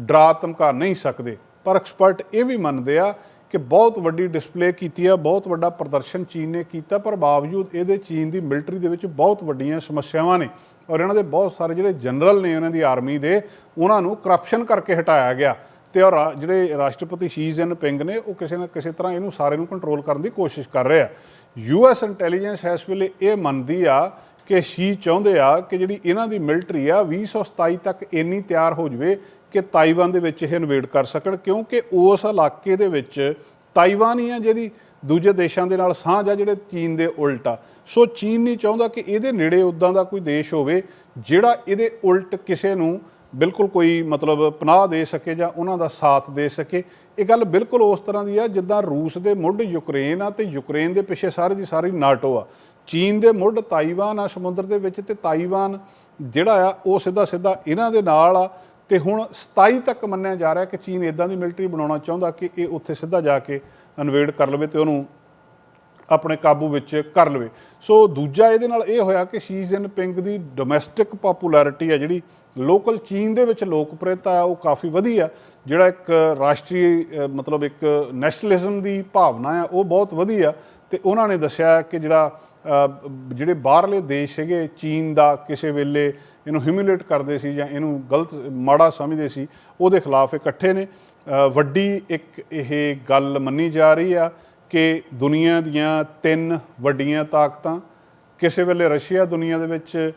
ਡਰਾ ਧਮਕਾ ਨਹੀਂ ਸਕਦੇ। ਪਰ ਐਕਸਪਰਟ ਇਹ ਵੀ ਮੰਨਦੇ ਆ ਕਿ ਬਹੁਤ ਵੱਡੀ ਡਿਸਪਲੇ ਕੀਤੀ ਆ, ਬਹੁਤ ਵੱਡਾ ਪ੍ਰਦਰਸ਼ਨ ਚੀਨ ਨੇ ਕੀਤਾ, ਪਰ ਬਾਵਜੂਦ ਇਹਦੇ ਚੀਨ ਦੀ ਮਿਲਟਰੀ ਦੇ ਵਿੱਚ ਬਹੁਤ ਵੱਡੀਆਂ ਸਮੱਸਿਆਵਾਂ ਨੇ। ਔਰ ਇਹਨਾਂ ਦੇ ਬਹੁਤ ਸਾਰੇ ਜਿਹੜੇ ਜਨਰਲ ਨੇ ਉਹਨਾਂ ਦੀ ਆਰਮੀ ਦੇ, ਉਹਨਾਂ ਨੂੰ ਕਰਪਸ਼ਨ ਕਰਕੇ ਹਟਾਇਆ ਗਿਆ। ਤੇ ਔਰ ਰਾ- ਜਿਹੜੇ ਰਾਸ਼ਟਰਪਤੀ ਸ਼ੀ ਜਿਨਪਿੰਗ ਨੇ, ਉਹ ਕਿਸੇ ਨਾ ਕਿਸੇ ਤਰ੍ਹਾਂ ਇਹਨੂੰ ਸਾਰੇ ਨੂੰ ਕੰਟਰੋਲ ਕਰਨ ਦੀ ਕੋਸ਼ਿਸ਼ ਕਰ ਰਿਹਾ। ਯੂ ਯੂਐਸ ਇੰਟੈਲੀਜੈਂਸ ਇਸ ਵੇਲੇ ਇਹ ਮੰਨਦੀ ਆ ਕਿ ਸ਼ੀ ਚਾਹੁੰਦੇ ਆ ਕਿ ਜਿਹੜੀ ਇਹਨਾਂ ਦੀ ਮਿਲਟਰੀ ਆ 2027 ਤੱਕ ਇੰਨੀ ਤਿਆਰ ਹੋ ਜਵੇ ਕਿ ਤਾਈਵਾਨ ਦੇ ਵਿੱਚ ਇਹ ਇਨਵੇਡ ਕਰ ਸਕਣ, ਕਿਉਂਕਿ ਉਸ ਇਲਾਕੇ ਦੇ ਵਿੱਚ ਤਾਈਵਾਨ ਹੀ ਆ ਜਿਹਦੀ ਦੂਜੇ ਦੇਸ਼ਾਂ ਦੇ ਨਾਲ ਸਾਂਝ ਆ ਜਿਹੜੇ ਚੀਨ ਦੇ ਉਲਟ ਆ। ਸੋ ਚੀਨ ਨਹੀਂ ਚਾਹੁੰਦਾ ਕਿ ਇਹਦੇ ਨੇੜੇ ਉਦਾਂ ਦਾ ਕੋਈ ਦੇਸ਼ ਹੋਵੇ ਜਿਹੜਾ ਇਹਦੇ ਉਲਟ ਕਿਸੇ ਨੂੰ ਬਿਲਕੁਲ ਕੋਈ ਮਤਲਬ ਪਨਾਹ ਦੇ ਸਕੇ ਜਾਂ ਉਹਨਾਂ ਦਾ ਸਾਥ ਦੇ ਸਕੇ। ਇਹ ਗੱਲ ਬਿਲਕੁਲ ਉਸ ਤਰ੍ਹਾਂ ਦੀ ਆ ਜਿੱਦਾਂ ਰੂਸ ਦੇ ਮੁੱਢ ਯੂਕਰੇਨ ਆ ਤੇ ਯੂਕਰੇਨ ਦੇ ਪਿੱਛੇ ਸਾਰੀ ਦੀ ਸਾਰੀ ਨਾਟੋ ਆ। ਚੀਨ ਦੇ ਮੁੱਢ ਤਾਈਵਾਨ ਆ ਸਮੁੰਦਰ ਦੇ ਵਿੱਚ ਤੇ ਤਾਈਵਾਨ ਜਿਹੜਾ ਆ, ਉਹ ਸਿੱਧਾ ਸਿੱਧਾ ਇਹਨਾਂ ਦੇ ਨਾਲ ਆ ਤੇ ਹੁਣ 27 ਤੱਕ ਮੰਨਿਆ ਜਾ ਰਿਹਾ ਕਿ ਚੀਨ ਇਦਾਂ ਦੀ ਮਿਲਟਰੀ ਬਣਾਉਣਾ ਚਾਹੁੰਦਾ ਕਿ ਇਹ ਉੱਥੇ ਸਿੱਧਾ ਜਾ ਕੇ ਇਨਵੇਡ ਕਰ ਲਵੇ ਤੇ ਉਹਨੂੰ ਆਪਣੇ ਕਾਬੂ ਵਿੱਚ ਕਰ ਲਵੇ। ਸੋ ਦੂਜਾ ਇਹਦੇ ਨਾਲ ਇਹ ਹੋਇਆ ਕਿ ਸ਼ੀ ਜਿਨਪਿੰਗ ਦੀ ਡੋਮੈਸਟਿਕ ਪਪੂਲੈਰਿਟੀ ਆ ਜਿਹੜੀ ਲੋਕਲ ਚੀਨ ਦੇ ਵਿੱਚ ਲੋਕਪ੍ਰਿਯਤਾ ਹੈ ਉਹ ਕਾਫੀ ਵਧੀਆ ਜਿਹੜਾ ਇੱਕ ਰਾਸ਼ਟਰੀ ਮਤਲਬ ਇੱਕ ਨੈਸ਼ਨਲਿਜ਼ਮ ਦੀ ਭਾਵਨਾ ਆ, ਉਹ ਬਹੁਤ ਵਧੀਆ ਤੇ ਉਹਨਾਂ ਨੇ ਦੱਸਿਆ ਕਿ ਜਿਹੜਾ ਜਿਹੜੇ ਬਾਹਰਲੇ ਦੇਸ਼ ਸੀਗੇ ਚੀਨ ਦਾ ਕਿਸੇ ਵੇਲੇ ਇਹਨੂੰ ਹਿਊਮਿਲੇਟ ਕਰਦੇ ਸੀ ਜਾਂ ਇਹਨੂੰ ਗਲਤ, ਮਾੜਾ ਸਮਝਦੇ ਸੀ, ਉਹਦੇ ਖਿਲਾਫ ਇਕੱਠੇ ਨੇ। ਵੱਡੀ ਇੱਕ ਇਹ ਗੱਲ ਮੰਨੀ ਜਾ ਰਹੀ ਆ ਕਿ ਦੁਨੀਆ ਦੀਆਂ ਤਿੰਨ ਵੱਡੀਆਂ ਤਾਕਤਾਂ, ਕਿਸੇ ਵੇਲੇ ਰਸ਼ੀਆ ਦੁਨੀਆ ਦੇ ਵਿੱਚ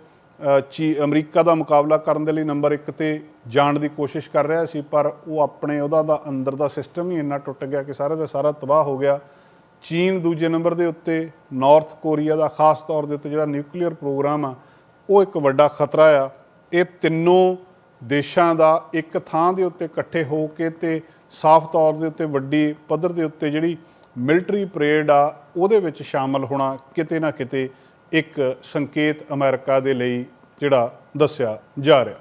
ਚੀ, ਅਮਰੀਕਾ ਦਾ ਮੁਕਾਬਲਾ ਕਰਨ ਦੇ ਲਈ ਨੰਬਰ 1 ਤੇ ਜਾਣ ਦੀ ਕੋਸ਼ਿਸ਼ ਕਰ ਰਿਹਾ ਸੀ, ਪਰ ਉਹ ਆਪਣੇ ਉਹਦਾ ਦਾ ਅੰਦਰ ਦਾ ਸਿਸਟਮ ਹੀ ਇੰਨਾ ਟੁੱਟ ਗਿਆ ਕਿ ਸਾਰੇ ਦਾ ਸਾਰਾ ਤਬਾਹ ਹੋ ਗਿਆ। ਚੀਨ ਦੂਜੇ ਨੰਬਰ ਦੇ ਉੱਤੇ ਨਾਰਥ ਕੋਰੀਆ ਦਾ ਖਾਸ ਤੌਰ ਦੇ ਉੱਤੇ ਜਿਹੜਾ ਨਿਊਕਲੀਅਰ ਪ੍ਰੋਗਰਾਮ ਆ, ਉਹ ਇੱਕ ਵੱਡਾ ਖਤਰਾ ਆ। ਇਹ ਤਿੰਨੋਂ ਦੇਸ਼ਾਂ ਦਾ ਇੱਕ ਥਾਂ ਦੇ ਉੱਤੇ ਇਕੱਠੇ ਹੋ ਕੇ ਤੇ ਸਾਫ਼ ਤੌਰ ਦੇ ਉੱਤੇ ਵੱਡੀ ਪੱਧਰ ਦੇ ਉੱਤੇ ਜਿਹੜੀ ਮਿਲਟਰੀ ਪਰੇਡ ਆ, ਉਹਦੇ ਵਿੱਚ ਸ਼ਾਮਲ ਹੋਣਾ ਕਿਤੇ ਨਾ ਕਿਤੇ ਇੱਕ ਸੰਕੇਤ ਅਮਰੀਕਾ ਦੇ ਲਈ ਜਿਹੜਾ ਦੱਸਿਆ ਜਾ ਰਿਹਾ।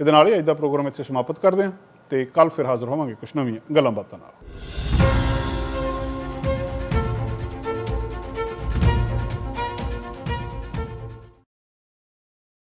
ਇਹਦੇ ਨਾਲ ਹੀ ਅੱਜ ਦਾ ਪ੍ਰੋਗਰਾਮ ਇੱਥੇ ਸਮਾਪਤ ਕਰਦੇ ਹਾਂ ਤੇ ਕੱਲ ਫਿਰ ਹਾਜ਼ਰ ਹੋਵਾਂਗੇ ਕੁਝ ਨਵੀਆਂ ਗੱਲਾਂ ਬਾਤਾਂ ਨਾਲ।